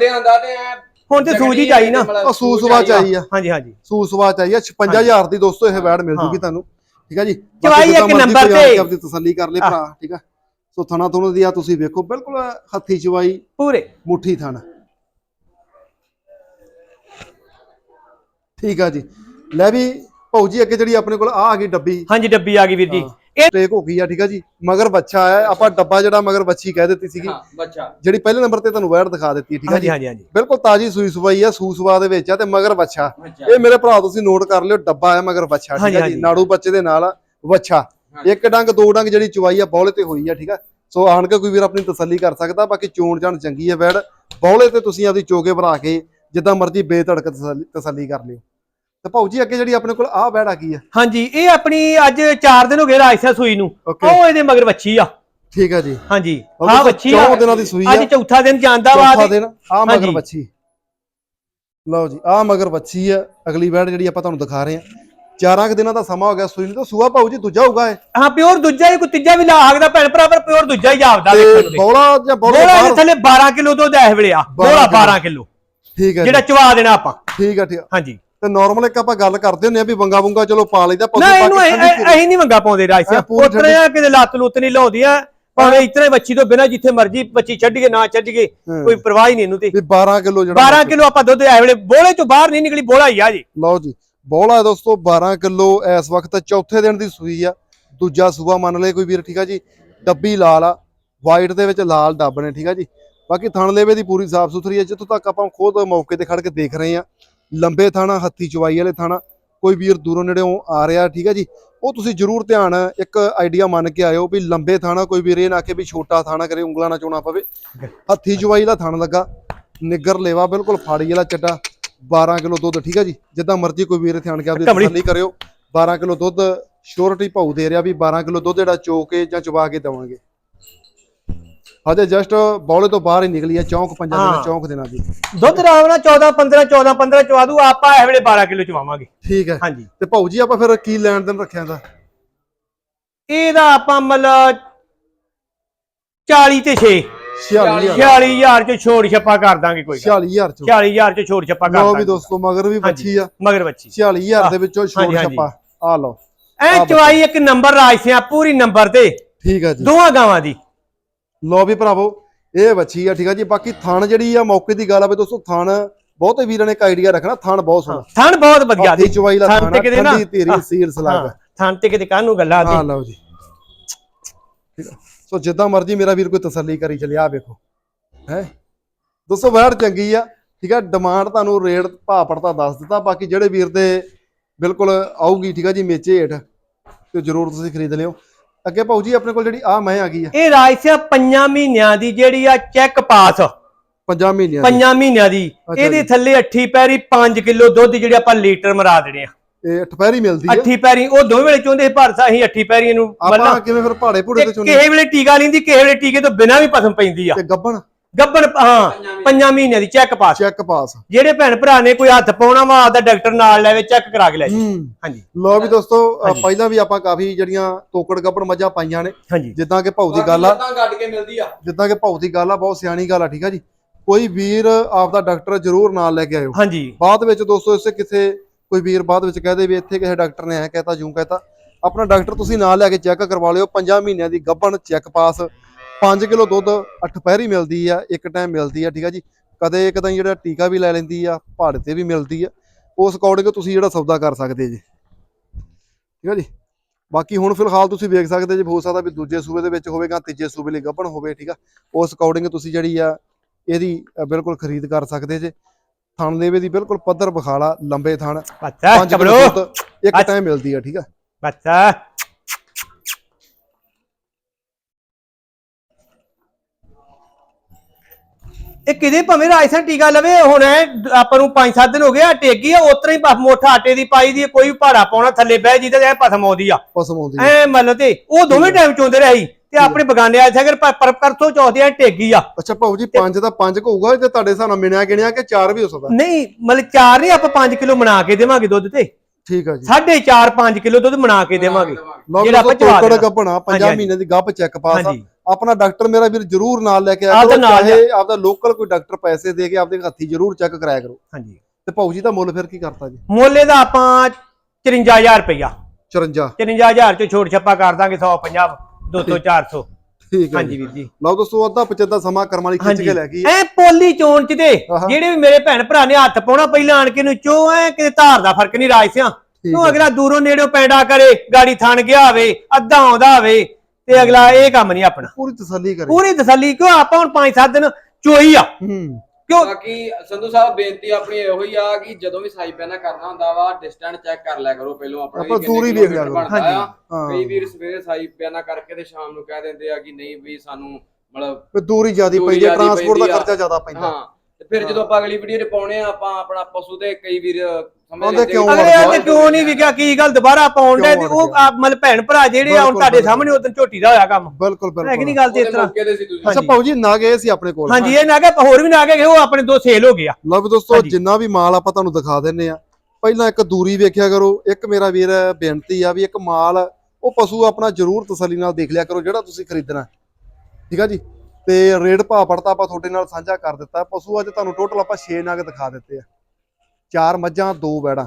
ਹੁਣ ਤੇ ਸੂਜੀ ਚਾਈ ਨਾ। ਉਹ ਸੂਸਵਾ ਚਾਈ ਆ। ਹਾਂਜੀ ਹਾਂਜੀ। ਸੂਸਵਾ ਚਾਈ ਆ। 56000 ਦੀ ਦੋਸਤੋ ਇਹ ਵੈੜ ਮਿਲ ਜੂਗੀ ਤੁਹਾਨੂੰ। ਠੀਕ ਆ ਜੀ? ਚਵਾਈ ਇੱਕ ਨੰਬਰ ਤੇ। ਆਪਦੀ ਤਸੱਲੀ ਕਰ ਲੈ ਭਰਾ ਠੀਕ ਆ? ਸੋ ਥਣਾ ਤੁਹਾਨੂੰ ਦੀ ਆ ਤੁਸੀਂ ਵੇਖੋ ਬਿਲਕੁਲ ਹੱਥੀ ਚਵਾਈ ਪੂਰੇ। ਮੁੱਠੀ ਥਣ। ਠੀਕ ਆ ਜੀ। ਲੈ ਵੀ ਜੀ ਅੱਗੇ ਜਿਹੜੀ ਆਪਣੇ ਕੋਲ ਆ ਆ ਗਈ ਡੱਬੀ। ਹਾਂਜੀ ਡੱਬੀ ਆ ਗਈ ਵੀਰ ਜੀ। ਇਹ ਟੇਕ ਹੋ ਗਈ ਆ ਠੀਕ ਆ ਜੀ? ਮਗਰ ਬੱਚਾ ਆਇਆ ਆਪਾਂ ਡੱਬਾ ਜਿਹੜਾ ਮਗਰ ਬੱਚੀ ਕਹਿ ਦਿੱਤੀ ਸੀਗੀ। ਹਾਂ ਬੱਚਾ। ਜਿਹੜੀ ਪਹਿਲੇ ਨੰਬਰ ਤੇ ਤੁਹਾਨੂੰ ਵੈੜ ਦਿਖਾ ਦਿੱਤੀ ਠੀਕ ਆ ਜੀ? ਹਾਂਜੀ ਹਾਂਜੀ। ਬਿਲਕੁਲ ਤਾਜੀ ਸੂਈ ਸਵਾਈ ਆ ਸੂਸਵਾ ਦੇ ਵਿੱਚ ਆ ਤੇ ਮਗਰ ਬੱਚਾ। ਬੱਚਾ। ਇਹ ਮੇਰੇ ਭਰਾ ਤੁਸੀਂ ਨੋਟ ਕਰ ਲਿਓ ਡੱਬਾ ਆ ਮਗਰ ਬੱਚਾ ਠੀਕ ਆ ਜੀ। ਨਾੜੂ ਬੱਚੇ ਦੇ ਨਾਲ ਹਾਂਜੀ। ਇੱਕ ਡੰਗ ਦੋ ਡੰਗ ਜਿਹੜੀ ਚਵਾਈ ਆ ਬੌਲੇ ਤੇ ਹੋਈ ਆ ਠੀਕ ਆ? ਸੋ ਆਣ ਕੇ ਕੋਈ ਵੀਰ ਆਪਣੀ ਤਸੱਲੀ ਕਰ ਸਕਦਾ ਬਾਕੀ ਚੋਣ ਜਾਣ ਚੰਗੀ ਆ ਵੈੜ। ਬੌਲੇ ਤੇ ਤੁਸੀਂ ਆਪਦੀ ਚੋਗੇ ਭਰਾ ਕੇ ਜਿੱਦਾਂ ਮਰਜ਼ੀ ਤਸੱਲੀ ਤਸੱਲੀ ਕਰ ਲਿਓ। ਤੇ ਭਾਊ ਜੀ ਅੱਗੇ ਜਿਹੜੀ ਆਪਣੇ ਕੋਲ ਆਹ ਵੈੜ ਆ ਗਈ ਆ। ਹਾਂਜੀ ਇਹ ਆਪਣੀ ਅੱਜ 4 ਦਿਨ ਹੋ ਗਏ ਰਾਜਸਾ ਸੂਈ ਨੂੰ। ਉਹ ਇਹਦੇ ਮਗਰ ਵੱਛੀ ਆ। ਠੀਕ ਆ ਜੀ। ਹਾਂਜੀ ਤਾਂ ਵੱਛੀ ਆ। ਚੌਂ ਦਿਨਾਂ ਦੀ ਸੂਈ ਅੱਜ ਆ ਚੌਥਾ ਦਿਨ ਜਾਂਦਾ ਵਾ ਚੌਥਾ ਤੇ- ਦਿਨ ਆ ਮਗਰ। ਬੱਚੀ ਲਓ ਜੀ ਆ ਮਗਰ ਬੱਚੀ ਆ। ਅਗਲੀ ਵੈੜ ਜਿਹੜੀ ਆਪਾਂ ਤੁਹਾਨੂੰ ਦਿਖਾ ਰਹੇ ਆ। ਚਾਰਾਂ ਕੁ ਦਿਨਾਂ ਦਾ ਸਮਾਂ ਹੋ ਗਿਆ ਸੂਈ ਨੂੰ ਤਾਂ ਸੂਆ ਭਾਊ ਜੀ ਦੂਜਾ ਹੋਊਗਾ ਇਹ। ਹਾਂ ਪਿਓਰ ਦੂਜਾ ਹੀ ਕੋਈ ਤੀਜਾ ਵੀ ਲਾ ਸਕਦਾ ਭੈਣ ਭਰਾ ਪਰ ਪਿਓਰ ਦੂਜਾ ਹੀ ਜਾਪਦਾ ਤੇ ਦੇਖਣ ਨੂੰ ਬੌਲਾ ਜਾਂ ਬੌਲਾ ਬੋਲਾ ਥੱਲੇ 12 ਕਿਲੋ ਦੁੱਧ ਐ ਵੇਲੇ ਆ। ਬੋਲਾ 12 ਕਿਲੋ। ਠੀਕ ਹੈ ਜਿਹੜਾ ਚਵਾ ਦੇਣਾ ਆਪਾਂ। ਠੀਕ ਹੈ ਠੀਕ ਆ। ਹਾਂਜੀ। ਤੇ ਨਾਰਮਲ ਇੱਕ ਆਪਾਂ ਗੱਲ ਕਰਦੇ ਹੁੰਦੇ ਆ ਵੀ ਵੰਗਾ ਵੰਗਾ ਚਲੋ ਪਾ ਲਈਦਾ ਪਸ਼ੂ ਨਾ ਪਾ ਇਹਨੂੰ ਕੇ ਅਸੀਂ ਨਹੀਂ ਮੰਗਾ ਪਾਉਂਦੇ ਪੂਰੀ ਉਤਰੇ ਆ ਕਿਤੇ ਲੱਤ ਲੁੱਤ ਨਹੀਂ ਲਾਉਂਦੀਆਂ ਭਾਵੇਂ ਇਤਨੇ ਬੱਚੀ ਤੋਂ ਬਿਨਾ ਜਿੱਥੇ ਮਰਜ਼ੀ ਬੱਚੀ ਛੱਡੀਏ ਨਾ ਛੱਡੀਏ ਹਾਂ। ਕੋਈ ਪਰਵਾਹ ਹੀ ਨਹੀਂ ਇਹਨੂੰ ਤੇ ਵੀ 12 ਕਿਲੋ ਜਿਹੜਾ 12 ਕਿਲੋ ਆਪਾਂ ਦੁੱਧ ਐ ਵੇਲੇ ਬੋਲੇ ਚੋਂ ਬਾਹਰ ਨਹੀਂ ਨਿਕਲੀ ਬੋਲਾ ਹੀ ਆ ਜੀ। ਲਓ ਜੀ ਬੋਲਾ ਦੋਸਤੋ 12 ਕਿਲੋ ਇਸ ਵਕਤ ਚੌਥੇ ਦਿਨ ਦੀ ਸੂਈ ਆ। ਦੂਜਾ ਸੂਆ ਮੰਨ ਲਏ ਕੋਈ ਵੀਰ ਠੀਕ ਆ ਜੀ ਡੱਬੀ ਲਾਲ ਆ ਵਾਈਟ ਦੇ ਵਿੱਚ ਲਾਲ ਡੱਬ ਨੇ ਠੀਕ ਆ ਜੀ। ਬਾਕੀ ਥਣ ਲੇਵੇ ਦੀ ਪੂਰੀ ਸਾਫ਼ ਸੁਥਰੀ ਹੈ ਜਿੱਥੋਂ ਤੱਕ ਆਪਾਂ ਖੁਦ ਮੌਕੇ ਤੇ ਖੜ ਕੇ ਦੇਖ ਰਹੇ ਆ। ਲੰਬੇ ਥਾਣਾ ਹੱਥੀ ਚਵਾਈ ਵਾਲੇ ਥਾਣਾ। ਕੋਈ ਵੀਰ ਦੂਰੋਂ ਨੇੜੇੋਂ ਆ ਰਿਹਾ ਠੀਕ ਆ ਜੀ? ਉਹ ਤੁਸੀਂ ਜਰੂਰ ਧਿਆਨ ਇੱਕ ਆਈਡੀਆ ਮੰਨ ਕੇ ਆਇਓ ਵੀ ਲੰਬੇ ਥਾਣਾ ਕੋਈ ਵੀਰ ਇਹ ਨਾ ਕਿ ਵੀ ਛੋਟਾ ਥਾਣਾ ਕਰੇ ਉਂਗਲਾਂ ਨਾਲ ਚੋਣਾ ਪਵੇ। ਹੱਥੀ ਚਵਾਈ ਦਾ ਥਣ ਲੱਗਾ। ਨਿੱਗਰ ਲੇਵਾ ਬਿਲਕੁਲ ਫਾੜੀ ਵਾਲਾ ਚੱਡਾ 12 ਕਿਲੋ ਦੁੱਧ ਠੀਕ ਆ ਜੀ? ਜਿੱਦਾਂ ਮਰਜ਼ੀ ਕੋਈ ਵੀਰ ਇੱਥੇ ਆਣ ਕੇ ਆਪਦੀ। ਤਸੱਲੀ ਕਰਿਓ। 12 ਕਿਲੋ ਦੁੱਧ ਸ਼ੋਰਟੀ ਭਾਊ ਦੇ ਰਿਹਾ ਵੀ 12 ਕਿਲੋ ਦੁੱਧ ਜਿਹੜਾ ਚੋ ਕੇ ਜਾਂ ਚਵਾ ਕੇ ਦਵਾਂਗੇ। ਹਜੇ ਜਸਟ ਬੌਲੇ ਤੋਂ ਬਾਹਰ ਹੀ ਨਿਕਲੀ ਆ ਚੌਂਕ ਪੰਜਾਂ। ਦਿਨਾਂ ਚੌਂਕ ਦਿਨਾਂ ਦੀ ਦੁੱਧ ਰਾਮ ਨਾਲ 14 15 14 15 ਚਵਾ ਦੂ ਆਪਾਂ ਇਹ ਵੇਲੇ 12 ਕਿਲੋ ਚਵਾਵਾਂਗੇ। ਠੀਕ ਹੈ। ਹਾਂਜੀ। ਤੇ ਭਾਊ ਜੀ ਆਪਾਂ ਫਿਰ ਕੀ ਲੈਣ ਦੇਣ ਰੱਖਿਆ ਦਾ ਇਹਦਾ ਆਪਾਂ ਮਤਲਬ 40 ਤੇ 6 46000 46000 ਚ ਛੋੜ ਛੱਪਾ ਕਰ ਦਾਂਗੇ ਕੋਈ ਗੱਲ। 46000 ਚੋਂ। 40000 ਚ ਛੋੜ ਛੱਪਾ ਕਰ ਲਓ ਵੀ ਦੋਸਤੋ ਮਗਰ ਵੀ। ਬੱਚੀ ਆ। ਮਗਰ ਬੱਚੀ 46000 ਦੇ ਵਿੱਚੋਂ ਛੋੜ। ਛੱਪਾ। ਆ ਲਓ। ਐ ਚਵਾਈ ਇੱਕ ਨੰਬਰ ਰਾਜਸਿਆ ਪੂਰੀ ਨੰਬਰ ਤੇ। ਠੀਕ ਆ ਜੀ। ਦੋਵਾਂ ਗਾਵਾਂ ਦੀ। ਲਓ ਵੀ ਭਰਾਵੋ ਇਹ ਬੱਚੀ ਆ ਠੀਕ ਆ ਜੀ। ਬਾਕੀ ਥਣ ਜਿਹੜੀ ਆ ਮੌਕੇ ਦੀ ਗੱਲ ਆ ਵੀ ਦੋਸਤੋ ਥਣ ਬਹੁਤੇ ਵੀਰਾਂ ਨੇ ਇੱਕ ਆਈਡੀਆ ਰੱਖਣਾ ਥਣ ਬਹੁਤ ਸੋਹਣਾ। ਥਣ ਬਹੁਤ ਵਧੀਆ ਦੀ ਚਵਾਈ ਦਾ ਥਣ ਤੇ ਕਿਤੇ ਨਾ। ਤੇਰੀ ਹਾਂ, ਸੀਲ ਸਲਾਗ ਹਾਂ, ਥਣ ਤੇ ਕਿਤੇ ਕਾਹਨੂੰ ਗੱਲਾਂ ਆ ਦੀ ਲਓ ਜੀ। ਸੋ ਜਿੱਦਾਂ ਮਰਜ਼ੀ ਮੇਰਾ ਵੀਰ ਕੋਈ ਤਸੱਲੀ ਕਰੀ ਚੱਲਿਆ ਆ ਵੇਖੋ। ਹੈ? ਦੋਸਤੋ ਵੈੜ ਚੰਗੀ ਆ ਠੀਕ ਆ। ਡਿਮਾਂਡ ਤੁਹਾਨੂੰ ਰੇਟ ਭਾਅ ਪੜਤਾ ਦੱਸ ਦਿੱਤਾ। ਬਾਕੀ ਜਿਹੜੇ ਵੀਰ ਦੇ ਬਿਲਕੁਲ ਆਊਗੀ ਠੀਕ ਆ ਜੀ ਮੇਚੇ ਹੇਠ ਤੇ ਜਰੂਰ ਤੁਸੀਂ ਖਰੀਦ ਲਿਓ। ਅੱਗੇ ਭਾਊ ਜੀ ਆਪਣੇ ਕੋਲ ਜਿਹੜੀ ਆ ਮੈਂ ਆ ਗਈ ਆ। ਇਹ ਰਾਜਸਿਆ ਪੰਜਾਂ ਮਹੀਨਿਆਂ ਦੀ ਜਿਹੜੀ ਆ ਚੈੱਕ ਪਾਸ ਪੰਜਾਂ ਮਹੀਨਿਆਂ ਦੀ। ਪੰਜਾਂ ਮਹੀਨਿਆਂ ਦੀ। ਇਹਦੇ। ਥੱਲੇ ਅੱਠੀ ਪੈਰੀ 5 ਕਿਲੋ ਦੁੱਧ ਜਿਹੜੀ ਆਪਾਂ ਲੀਟਰ ਮਰਾ ਦੇਣੇ ਆ। ਇਹ ਠਪੈਰੀ ਮਿਲਦੀ ਆ। ਅੱਠੀ ਪੈਰੀ ਉਹ ਦੋਵੇਂ ਵੇਲੇ ਚੋਂਦੇ ਸੀ ਭਰਸਾ ਅਸੀਂ ਅੱਠੀ ਪੈਰੀ ਇਹਨੂੰ ਆਪਾਂ ਕਿਵੇਂ ਫਿਰ ਪਹਾੜੇ ਭੂੜੇ ਤੇ ਚੁਣੇ ਕਿਸੇ ਵੇਲੇ ਟੀਕਾ ਲੈਂਦੀ ਕਿਸੇ ਵੇਲੇ ਟੀਕੇ ਤੋਂ ਬਿਨਾਂ ਵੀ ਪਸਮ ਪੈਂਦੀ ਆ। ਤੇ ਗੱਬਣ? ਗੱਬਣ ਹਾਂ ਪੰਜਾਂ ਮਹੀਨਿਆਂ ਦੀ। ਚੈੱਕ ਪਾਸ ਚੈੱਕ ਪਾਸ ਜਿਹੜੇ ਭੈਣ ਭਰਾ ਨੇ ਕੋਈ ਹੱਥ ਪਾਉਣਾ ਵਾ ਆਪਦਾ ਡਾਕਟਰ ਨਾਲ ਲੈਵੇ ਚੈੱਕ ਕਰਾ ਕੇ ਲੈ ਜੀ ਹਾਂਜੀ। ਲੋ ਵੀ ਦੋਸਤੋ। ਪਹਿਲਾਂ ਵੀ ਆਪਾਂ ਕਾਫੀ ਜਿਹੜੀਆਂ ਤੋਕੜ ਗੱਬਣ ਮੱਝਾਂ ਪਾਈਆਂ ਨੇ ਜਿੱਦਾਂ ਕਿ ਭਾਊ ਦੀ ਗੱਲ ਆ। ਗੱਡ ਕੇ ਮਿਲਦੀ ਆ? ਜਿੱਦਾਂ ਕਿ ਭਾਊ ਦੀ ਗੱਲ ਆ ਬਹੁਤ ਸਿਆਣੀ ਗੱਲ ਆ ਠੀਕ ਆ ਜੀ। ਕੋਈ ਵੀਰ ਆਪਦਾ ਡਾਕਟਰ ਜ਼ਰੂਰ ਨਾਲ ਲੈ ਕੇ ਆਇਓ। ਹਾਂਜੀ। ਬਾਅਦ ਵਿੱਚ ਦੋਸਤੋ ਇਸੇ ਕਿਸੇ ਕੋਈ ਵੀਰ ਬਾਅਦ ਵਿੱਚ ਕਹਦੇ ਵੀ ਇੱਥੇ ਕਿਸੇ ਡਾਕਟਰ ਨੇ ਐ ਕਹਤਾ ਜੂੰ ਕਹਤਾ ਆਪਣਾ ਡਾਕਟਰ ਤੁਸੀਂ ਨਾਲ ਲੈ ਕੇ ਚੈੱਕ ਕਰਵਾ ਲਿਓ 5 ਮਹੀਨਿਆਂ ਦੀ ਗੱਭਣ ਚੈੱਕ ਪਾਸ 5 ਕਿਲੋ ਦੁੱਧ ਅੱਠ ਪੈਰੀ ਮਿਲਦੀ ਆ ਇੱਕ ਟਾਈਮ ਮਿਲਦੀ ਆ ਠੀਕ ਆ ਜੀ। ਕਦੇ ਕਦਾਈ ਜਿਹੜਾ ਟੀਕਾ ਵੀ ਲੈ ਲੈਂਦੀ ਆ ਪਹਾੜ ਤੇ ਵੀ ਮਿਲਦੀ ਆ। ਉਸ ਅਕੋਰਡਿੰਗ ਤੁਸੀਂ ਜਿਹੜਾ ਸੌਦਾ ਕਰ ਸਕਦੇ ਜੀ। ਠੀਕ ਆ ਜੀ। ਬਾਕੀ ਹੁਣ ਫਿਲਹਾਲ ਤੁਸੀਂ ਵੇਖ ਸਕਦੇ ਜੀ ਹੋ ਸਕਦਾ ਵੀ ਦੂਜੇ ਸੂਬੇ ਦੇ ਵਿੱਚ ਹੋਵੇਗਾ ਤੀਜੇ ਸੂਬੇ ਲਈ ਗੱਭਣ ਹੋਵੇ ਠੀਕ ਆ। ਉਸ ਅਕੋਰਡਿੰਗ ਤੁਸੀਂ ਜਿਹੜੀ ਆ ਇਹਦੀ ਬਿਲਕੁਲ ਖਰੀਦ ਕਰ ਸਕਦੇ ਜੇ। ਥਣ ਦੇਵੇ ਦੀ ਬਿਲਕੁਲ ਪੱਧਰ ਬਖਾਲਾ ਲੰਬੇ ਥਣ। ਬੱਚਾ 5 ਕਬਰੋ ਕਿਲੋ ਦੁੱਧ ਇੱਕ। ਟਾਈਮ ਮਿਲਦੀ ਆ ਠੀਕ ਆ। ਬੱਚਾ। ਇਹ ਕਿਤੇ ਭਾਵੇਂ ਰਾਜਸਥਾਨ ਟੀਕਾ ਲਵੇ ਹੁਣ ਇਹ ਆਪਾਂ ਨੂੰ 5-7 ਦਿਨ ਹੋ ਗਏ ਆ ਟੇਗੀ ਆ ਉਤਰਾ ਹੀ ਬਸ ਮੋਠਾ ਆਟੇ ਦੀ ਪਾਈ ਦੀ ਕੋਈ ਭਾੜਾ ਪਾਉਣਾ ਥੱਲੇ ਬਹਿ ਜੀ ਤੇ ਐ ਪਸਮ ਆਉਂਦੀ ਆ। ਪਸਮ ਆਉਂਦੀ ਆ। ਐ ਮੰਨ ਤੇ ਉਹ ਦੋਵੇਂ ਟਾਈਮ ਚੋਂਦੇ ਰਹੇ ਤੇ ਆਪਣੇ ਬਗਾਨੇ ਆ ਅਗਰ ਪਰ ਕਰਤੋਂ ਚੌਥੀ ਆ ਟੇਗੀ ਆ। ਅੱਛਾ ਭਾਊ ਜੀ 5 ਦਾ 5 ਹੋਊਗਾ ਤੇ ਤੁਹਾਡੇ ਹਿਸਾਬ ਨਾਲ ਮਿਣਿਆ ਗਿਣਿਆ ਕਿ 4 ਵੀ ਹੋ ਸਕਦਾ? ਨਹੀਂ ਮਤਲਬ ਚਾਰ ਨਹੀਂ ਆਪਾਂ 5 ਕਿਲੋ ਬਣਾ ਕੇ ਦੇਵਾਂਗੇ ਦੁੱਧ ਤੇ। ਠੀਕ ਆ ਜੀ। ਸਾਢੇ 4 5 ਕਿਲੋ ਦੁੱਧ ਬਣਾ ਕੇ ਦੇਵਾਂਗੇ। ਲਓ ਜਿਹੜਾ ਆਪਾਂ ਚਵਾ ਤੋਕੜ ਦੇਣਾ। ਗੱਭਣਾ 5 ਹਾਂਜੀ, ਮਹੀਨੇ ਦੀ ਗੱਭ ਚੈੱਕ ਪਾਸ ਆ। ਹਾਂਜੀ। ਆਪਣਾ ਡਾਕਟਰ ਮੇਰਾ ਵੀਰ ਜਰੂਰ ਨਾਲ ਲੈ ਕੇ ਆਇਆ ਕਰੋ ਚਾਹੇ ਆਪਦਾ ਲੋਕਲ ਕੋਈ ਡਾਕਟਰ ਪੈਸੇ ਦੇ ਕੇ ਆਪਦੇ ਹੱਥੀ ਜਰੂਰ ਚੈੱਕ ਕਰਾਇਆ ਕਰੋ। ਹਾਂਜੀ। ਤੇ ਭਾਊ ਜੀ ਦਾ ਮੁੱਲ ਫਿਰ ਕੀ ਕਰਤਾ ਜੀ? ਮੁੱਲੇ ਦਾ ਆਪਾਂ 54000 ਰੁਪਇਆ 54 54000 ਚ ਛੋਟ ਛੱਪਾ ਕਰ ਦਾਂਗੇ 150 200 400 ਠੀਕ। ਹੈ ਹਾਂਜੀ ਵੀਰ ਜੀ। ਲਓ ਦੋਸਤੋ ਅੱਧਾ ਪਚੱਦਾ ਸਮਾਂ ਕਰਮ ਵਾਲੀ ਖਿੱਚ ਕੇ ਲੈ ਗਈ ਐ ਪੋਲੀ ਚੋਣ ਚ ਤੇ। ਜਿਹੜੇ ਵੀ ਮੇਰੇ ਭੈਣ ਭਰਾ ਨੇ ਹੱਥ ਪਾਉਣਾ ਪਹਿਲਾਂ ਆਣ ਕੇ ਨੂੰ ਚੋ ਐ ਕਿਤੇ ਧਾਰ ਦਾ ਫ਼ਰਕ ਨਹੀਂ ਰਾਜ ਸਿਆਂ ਹੈ। ਅਗਲਾ ਦੂਰੋਂ ਨੇੜਿਓਂ ਪੈਂਡਾ ਕਰੇ ਗਾੜੀ ਥਣ ਗਿਆ ਹੋਵੇ ਅੱਧਾ ਆਉਂਦਾ ਹੋਵੇ। ਤੇ ਅਗਲਾ ਇਹ ਕੰਮ ਨਹੀਂ ਆਪਣਾ। ਪੂਰੀ ਤਸੱਲੀ ਕਰੇ। ਪੂਰੀ ਤਸੱਲੀ ਕਿਉਂ? ਆਪਾਂ ਹੁਣ 5-7 ਦਿਨ ਚੋਈ ਆ। ਹੂੰ। ਕਿਉਂ? ਬਾਕੀ ਸੰਧੂ ਸਾਹਿਬ ਬੇਨਤੀ ਆਪਣੀ ਇਹੋ ਹੀ ਆ ਕਿ ਜਦੋਂ ਵੀ ਸਾਈ ਪੈਨਾ ਕਰਨਾ ਹੁੰਦਾ ਵਾ ਡਿਸਟੈਂਸ ਚੈੱਕ ਕਰ ਲਿਆ ਕਰੋ ਪਹਿਲਾਂ ਆਪਣਾ ਆਪਾਂ ਦੂਰੀ ਵੇਖ ਲਿਆ ਕਰੋ। ਬਣਦਾ ਆ। ਹਾਂ। ਕਈ ਵੀਰ ਸਵੇਰੇ ਸਾਈ ਪੈਨਾ ਕਰਕੇ ਤੇ ਸ਼ਾਮ ਨੂੰ ਕਹਿ ਦਿੰਦੇ ਆ ਕਿ ਨਹੀਂ ਵੀ ਸਾਨੂੰ ਮਤਲਬ ਵੀ ਦੂਰੀ ਜ਼ਿਆਦੀ ਦੂਰੀ ਪੈਂਦੀ ਹੈ ਜ਼ਿਆਦੀ ਟਰਾਂਸਪੋਰਟ ਦਾ ਪੈਂਦੀ ਆ। ਖਰਚਾ ਜ਼ਿਆਦਾ ਪੈਂਦਾ। ਹਾਂ ਤੇ ਫਿਰ ਜਦੋਂ ਆਪਾਂ ਅਗਲੀ ਵੀਡੀਓ ਤੇ ਪਾਉਣੇ ਆ ਆਪਾਂ ਆਪਣਾ ਪਸ਼ੂ ਦੇ ਕਈ ਵੀਰ ਉਹਦੇ ਕਿਉਂ ਅਗਲੇ ਆਂਦੇ ਕਿਉਂ ਨਹੀਂ ਵਿਕਿਆ ਕੀ ਗੱਲ ਦੁਬਾਰਾ ਪਾਉਣ ਦੇ ਉਹ ਮਤਲਬ ਭੈਣ ਭਰਾ ਜਿਹੜੇ ਆ ਹੁਣ ਤੁਹਾਡੇ। ਸਾਹਮਣੇ ਉਦੋਂ ਝੋਟੀ ਦਾ ਹੋਇਆ ਕੰਮ। ਬਿਲਕੁਲ ਹੈ ਕਿ ਬਿਲਕੁਲ। ਨਹੀਂ ਗੱਲ ਤੇ ਇਸ ਤਰ੍ਹਾਂ? ਅੱਛਾ ਭਾਊ ਜੀ ਨਾ ਗਏ ਸੀ ਆਪਣੇ ਕੋਲ। ਹਾਂਜੀ ਇਹ ਨਾ ਕਿ ਹੋਰ ਵੀ ਨਾ ਕਿ ਉਹ ਆਪਣੇ ਦੋ ਸੇਲ ਹੋ ਗਿਆ ਲਓ ਵੀ ਦੋਸਤੋ। ਜਿੰਨਾ ਵੀ ਮਾਲ ਆਪਾਂ ਤੁਹਾਨੂੰ ਦਿਖਾ ਦਿੰਨੇ ਆ ਪਹਿਲਾਂ ਇੱਕ ਦੂਰੀ ਵੇਖਿਆ ਕਰੋ ਇੱਕ ਮੇਰਾ ਵੀਰ ਬੇਨਤੀ ਆ ਵੀ ਇੱਕ ਮਾਲ ਉਹ ਪਸ਼ੂ ਆਪਣਾ ਜ਼ਰੂਰ ਤਸੱਲੀ ਨਾਲ ਦੇਖ ਲਿਆ ਕਰੋ ਜਿਹੜਾ ਤੁਸੀਂ ਖਰੀਦਣਾ। ਠੀਕ ਆ ਜੀ? ਤੇ ਰੇਟ ਭਾਅ ਪੜਤਾ ਆਪਾਂ ਤੁਹਾਡੇ ਨਾਲ ਸਾਂਝਾ ਕਰ ਦਿੱਤਾ। ਪਸ਼ੂ ਅੱਜ ਤੁਹਾਨੂੰ ਟੋਟਲ ਆਪਾਂ 6 ਨਗ ਦਿਖਾ ਦਿੱਤੇ ਆ। ਚਾਰ ਮੱਝਾਂ, ਦੋ ਬੈੜਾਂ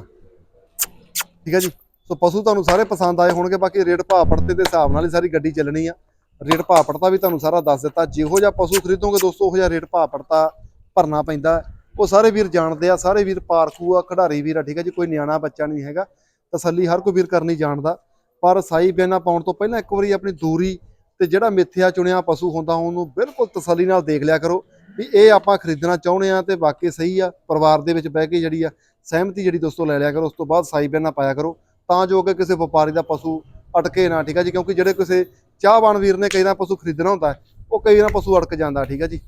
ਠੀਕ ਹੈ ਜੀ? ਸੋ ਪਸ਼ੂ ਤੁਹਾਨੂੰ ਸਾਰੇ ਪਸੰਦ ਆਏ ਹੋਣਗੇ, ਬਾਕੀ ਰੇਟ ਭਾਅ ਪੜਤੇ ਦੇ ਹਿਸਾਬ ਨਾਲ ਹੀ ਸਾਰੀ ਗੱਡੀ ਚੱਲਣੀ ਆ। ਰੇਟ ਭਾਅ ਪੜਤਾ ਵੀ ਤੁਹਾਨੂੰ ਸਾਰਾ ਦੱਸ ਦਿੱਤਾ। ਜਿਹੋ ਜਿਹਾ ਪਸ਼ੂ ਖਰੀਦੋਗੇ ਦੋਸਤੋ, ਉਹ ਜਿਹਾ ਰੇਟ ਭਾਅ ਪੜਤਾ ਭਰਨਾ ਪੈਂਦਾ। ਉਹ ਸਾਰੇ ਵੀਰ ਜਾਣਦੇ ਆ, ਸਾਰੇ ਵੀਰ ਪਾਰਖੂ ਆ, ਖਿਡਾਰੀ ਵੀਰ ਆ, ਠੀਕ ਹੈ ਜੀ? ਕੋਈ ਨਿਆਣਾ ਬੱਚਾ ਨਹੀਂ ਹੈਗਾ, ਤਸੱਲੀ ਹਰ ਕੋਈ ਵੀਰ ਕਰਨੀ ਜਾਣਦਾ। ਪਰ ਸਾਈ ਬਿਆਨਾ ਪਾਉਣ ਤੋਂ ਪਹਿਲਾਂ ਇੱਕ ਵਾਰੀ ਆਪਣੀ ਦੂਰੀ ਤੇ ਜਿਹੜਾ ਮਿੱਥਿਆ ਚੁਣਿਆ ਪਸ਼ੂ ਹੁੰਦਾ, ਉਹਨੂੰ ਬਿਲਕੁਲ ਤਸੱਲੀ ਨਾਲ ਦੇਖ ਲਿਆ ਕਰੋ। ਵੀ ਇਹ ਆਪਾਂ ਖਰੀਦਣਾ ਚਾਹੁੰਦੇ ਆ ਤੇ ਵਾਕਈ ਸਹੀ ਆ ਪਰਿਵਾਰ ਦੇ ਵਿੱਚ ਬਹਿ ਕੇ ਜਿਹੜੀ ਆ ਸਹਿਮਤੀ ਜਿਹੜੀ ਦੋਸਤੋ ਲੈ ਲਿਆ ਕਰੋ ਉਸ ਤੋਂ ਬਾਅਦ ਸਾਈ ਬਿਆਨਾ ਪਾਇਆ ਕਰੋ ਤਾਂ ਜੋ ਕਿ ਕਿਸੇ ਵਪਾਰੀ ਦਾ ਪਸ਼ੂ ਅਟਕੇ ਨਾ ਠੀਕ ਆ ਜੀ ਕਿਉਂਕਿ ਜਿਹੜੇ ਕਿਸੇ ਚਾਹਵਾਨ ਵੀਰ ਨੇ ਕਈ ਨਾ ਪਸ਼ੂ ਖਰੀਦਣਾ ਹੁੰਦਾ ਹੈ, ਉਹ ਕਈ ਨਾ ਪਸ਼ੂ ਅਟਕ ਜਾਂਦਾ ਠੀਕ ਆ ਜੀ।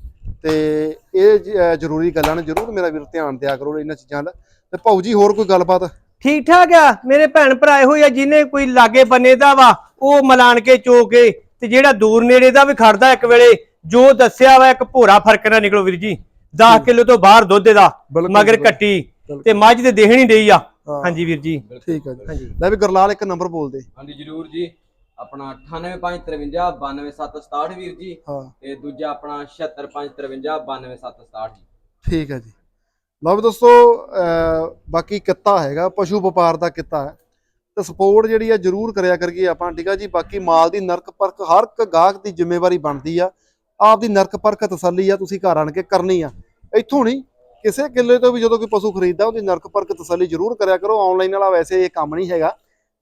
ਤੇ ਇਹ ਜ਼ਰੂਰੀ ਗੱਲਾਂ ਨੇ ਜ਼ਰੂਰ ਮੇਰਾ ਵੀਰ ਧਿਆਨ ਦਿਆ ਕਰੋ ਇਹਨਾਂ ਚੀਜ਼ਾਂ ਦਾ। ਤੇ ਭਾਊ ਜੀ ਹੋਰ ਕੋਈ ਗੱਲਬਾਤ? ਠੀਕ ਠਾਕ ਆ ਮੇਰੇ ਭੈਣ ਭਰਾ ਇਹੋ ਆ ਜਿਹਨੇ ਕੋਈ ਲਾਗੇ ਬੰਨੇ ਦਾ ਵਾ ਉਹ ਮਲਾਨ ਕੇ ਚੋ ਕੇ ਤੇ ਜਿਹੜਾ ਦੂਰ ਨੇੜੇ ਦਾ ਵੀ ਖੜਦਾ ਇੱਕ ਵੇਲੇ ਜੋ ਦੱਸਿਆ ਵਾ ਇੱਕ ਭੋਰਾ ਫ਼ਰਕ ਨਾ ਨਿਕਲੋ ਵੀਰ ਜੀ। 10 ਕਿਲੋ ਤੋਂ ਬਾਹਰ ਦੁੱਧ ਦਾ ਮਗਰ। ਕੱਟੀ। ਤੇ ਮੱਝ ਤੇ ਦੇਹਣੀ ਡਈ ਆ। ਹਾਂ। ਹਾਂਜੀ ਵੀਰ ਜੀ। ਠੀਕ ਆ ਜੀ। ਹਾਂਜੀ। ਲੈ ਵੀ ਗੁਰਲਾਲ ਇੱਕ ਨੰਬਰ ਬੋਲ ਦੇ। ਹਾਂਜੀ ਜਰੂਰ ਜੀ। ਆਪਣਾ 98553 92767 ਵੀਰ ਜੀ। ਹਾਂ। ਤੇ ਦੂਜਾ ਆਪਣਾ 76553 92767 ਜੀ। ਠੀਕ ਹੈ ਜੀ। ਲਓ ਵੀ ਦੋਸਤੋ ਅਹ ਬਾਕੀ ਕਿੱਤਾ ਹੈਗਾ ਪਸ਼ੂ ਵਪਾਰ ਦਾ ਕਿੱਤਾ ਹੈ। ਤੇ ਸਪੋਰਟ ਜਿਹੜੀ ਆ ਜਰੂਰ ਕਰਿਆ ਕਰੀਏ ਆਪਾਂ। ਠੀਕ ਆ ਜੀ ਬਾਕੀ ਮਾਲ ਦੀ ਨਰਕ ਪਰਖ ਹਰ ਇੱਕ ਗਾਹਕ ਦੀ ਜ਼ਿੰਮੇਵਾਰੀ ਬਣਦੀ ਆ। ਆਪ ਦੀ ਨਰਕ ਪਰਖ ਤਸੱਲੀ ਆ ਤੁਸੀਂ ਘਰ ਆਣ ਕੇ ਕਰਨੀ ਆ। ਇੱਥੋਂ ਨਹੀਂ ਕਿਸੇ ਕਿੱਲੇ ਤੋਂ ਵੀ ਜਦੋਂ ਕੋਈ ਪਸ਼ੂ ਖਰੀਦਦਾ ਉਹਦੀ ਨਰਕ ਪਰਖ ਤਸੱਲੀ ਜਰੂਰ ਕਰਿਆ ਕਰੋ। ਆਨਲਾਈਨ ਵਾਲਾ ਵੈਸੇ ਇਹ ਕੰਮ ਨਹੀਂ ਹੈਗਾ।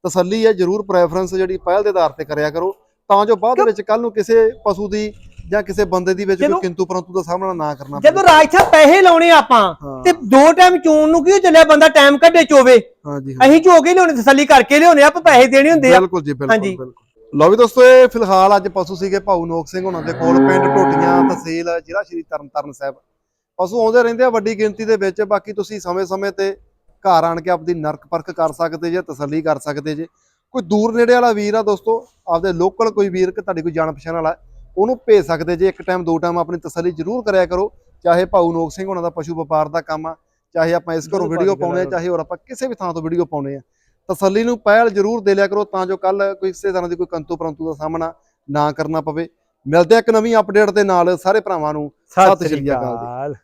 ਤਸੱਲੀ ਹੈ ਜਰੂਰ ਪ੍ਰੈਫਰੈਂਸ ਜਿਹੜੀ ਪਹਿਲ ਦੇ ਆਧਾਰ ਤੇ ਕਰਿਆ ਕਰੋ। ਤਾਂ ਜੋ ਬਾਅਦ ਵਿੱਚ ਕੱਲ ਨੂੰ ਕਿਸੇ ਪਸ਼ੂ ਦੀ ਜਾਂ ਕਿਸੇ ਬੰਦੇ ਦੀ ਵਿੱਚ ਕੋਈ ਜਦੋਂ- ਕਿੰਤੂ ਪਰੰਤੂ ਦਾ ਸਾਹਮਣਾ ਨਾ ਕਰਨਾ ਜਦੋਂ ਰਾਜ ਸਾਹਿਬ ਪੈਸੇ ਲਾਉਣੇ ਆਪਾਂ। ਤੇ ਦੋ ਟਾਈਮ ਚੋਣ ਨੂੰ ਕਿਉਂ ਚੱਲਿਆ ਬੰਦਾ? ਟਾਈਮ ਕੱਢੇ ਚੋਵੇ। ਹਾਂਜੀ ਅਸੀਂ ਚੋ ਕੇ ਲਿਆਉਣੇ ਤਸੱਲੀ ਕਰਕੇ ਲਿਆਉਣੇ ਆਪਾਂ ਪੈਸੇ ਦੇਣੇ ਹੁੰਦੇ ਆ। ਬਿਲਕੁਲ ਜੀ। ਬਿਲਕੁਲ। ਲਓ ਵੀ ਦੋਸਤੋ ਇਹ ਫਿਲਹਾਲ ਅੱਜ ਪਸ਼ੂ ਸੀਗੇ ਭਾਊ ਨੋਕ ਸਿੰਘ ਉਹਨਾਂ ਦੇ ਕੋਲ ਪਿੰਡ ਟੋਟੀਆਂ ਤਹਿਸੀਲ ਜ਼ਿਲ੍ਹਾ ਸ਼੍ਰੀ ਤਰਨਤਾਰਨ ਸਾਹਿਬ। ਪਸ਼ੂ ਆਉਂਦੇ ਰਹਿੰਦੇ ਆ ਵੱਡੀ ਗਿਣਤੀ ਦੇ ਵਿੱਚ ਬਾਕੀ ਤੁਸੀਂ ਸਮੇਂ-ਸਮੇਂ ਤੇ ਘਰ ਆਣ ਕੇ ਆਪਦੀ ਨਰਕ ਪਰਖ ਕਰ ਸਕਦੇ ਜੇ ਤਸੱਲੀ ਕਰ ਸਕਦੇ ਜੇ। ਕੋਈ ਦੂਰ ਨੇੜੇ ਵਾਲਾ ਵੀਰ ਆ ਦੋਸਤੋ ਆਪਦੇ ਲੋਕਲ ਕੋਈ ਵੀਰ ਕਿ ਤੁਹਾਡੀ ਕੋਈ ਜਾਣ ਪਛਾਣ ਵਾਲਾ ਉਹਨੂੰ ਭੇਜ ਸਕਦੇ ਜੇ ਇੱਕ ਟਾਈਮ ਦੋ ਟਾਈਮ ਆਪਣੀ ਤਸੱਲੀ ਜ਼ਰੂਰ ਕਰਿਆ ਕਰੋ। ਚਾਹੇ ਭਾਊ ਨੋਕ ਸਿੰਘ ਉਹਨਾਂ ਦਾ ਪਸ਼ੂ ਵਪਾਰ ਦਾ ਕੰਮ ਆ ਚਾਹੇ ਆਪਾਂ ਇਸ ਘਰੋਂ ਵੀਡੀਓ ਪਾਉਣੇ ਆ। ਚਾਹੇ ਹੋਰ ਆਪਾਂ ਕਿਸੇ ਵੀ ਥਾਂ ਤੋਂ ਵੀਡੀਓ ਪਾਉਣੇ ਆ। ਤਸੱਲੀ ਨੂੰ ਪਹਿਲ ਜ਼ਰੂਰ ਦੇ ਲਿਆ ਕਰੋ ਤਾਂ ਜੋ ਕੱਲ ਕੋਈ ਕਿਸੇ ਤਰ੍ਹਾਂ ਦੀ ਕੋਈ ਕੰਤੂ ਪਰੰਤੂ ਦਾ ਸਾਹਮਣਾ ਨਾ ਕਰਨਾ ਪਵੇ। ਮਿਲਦੇ ਆ ਇੱਕ ਨਵੀਂ ਅਪਡੇਟ ਦੇ ਨਾਲ। ਸਾਰੇ ਭਰਾਵਾਂ ਨੂੰ ਸਤਿ ਸ੍ਰੀ। ਅਕਾਲ।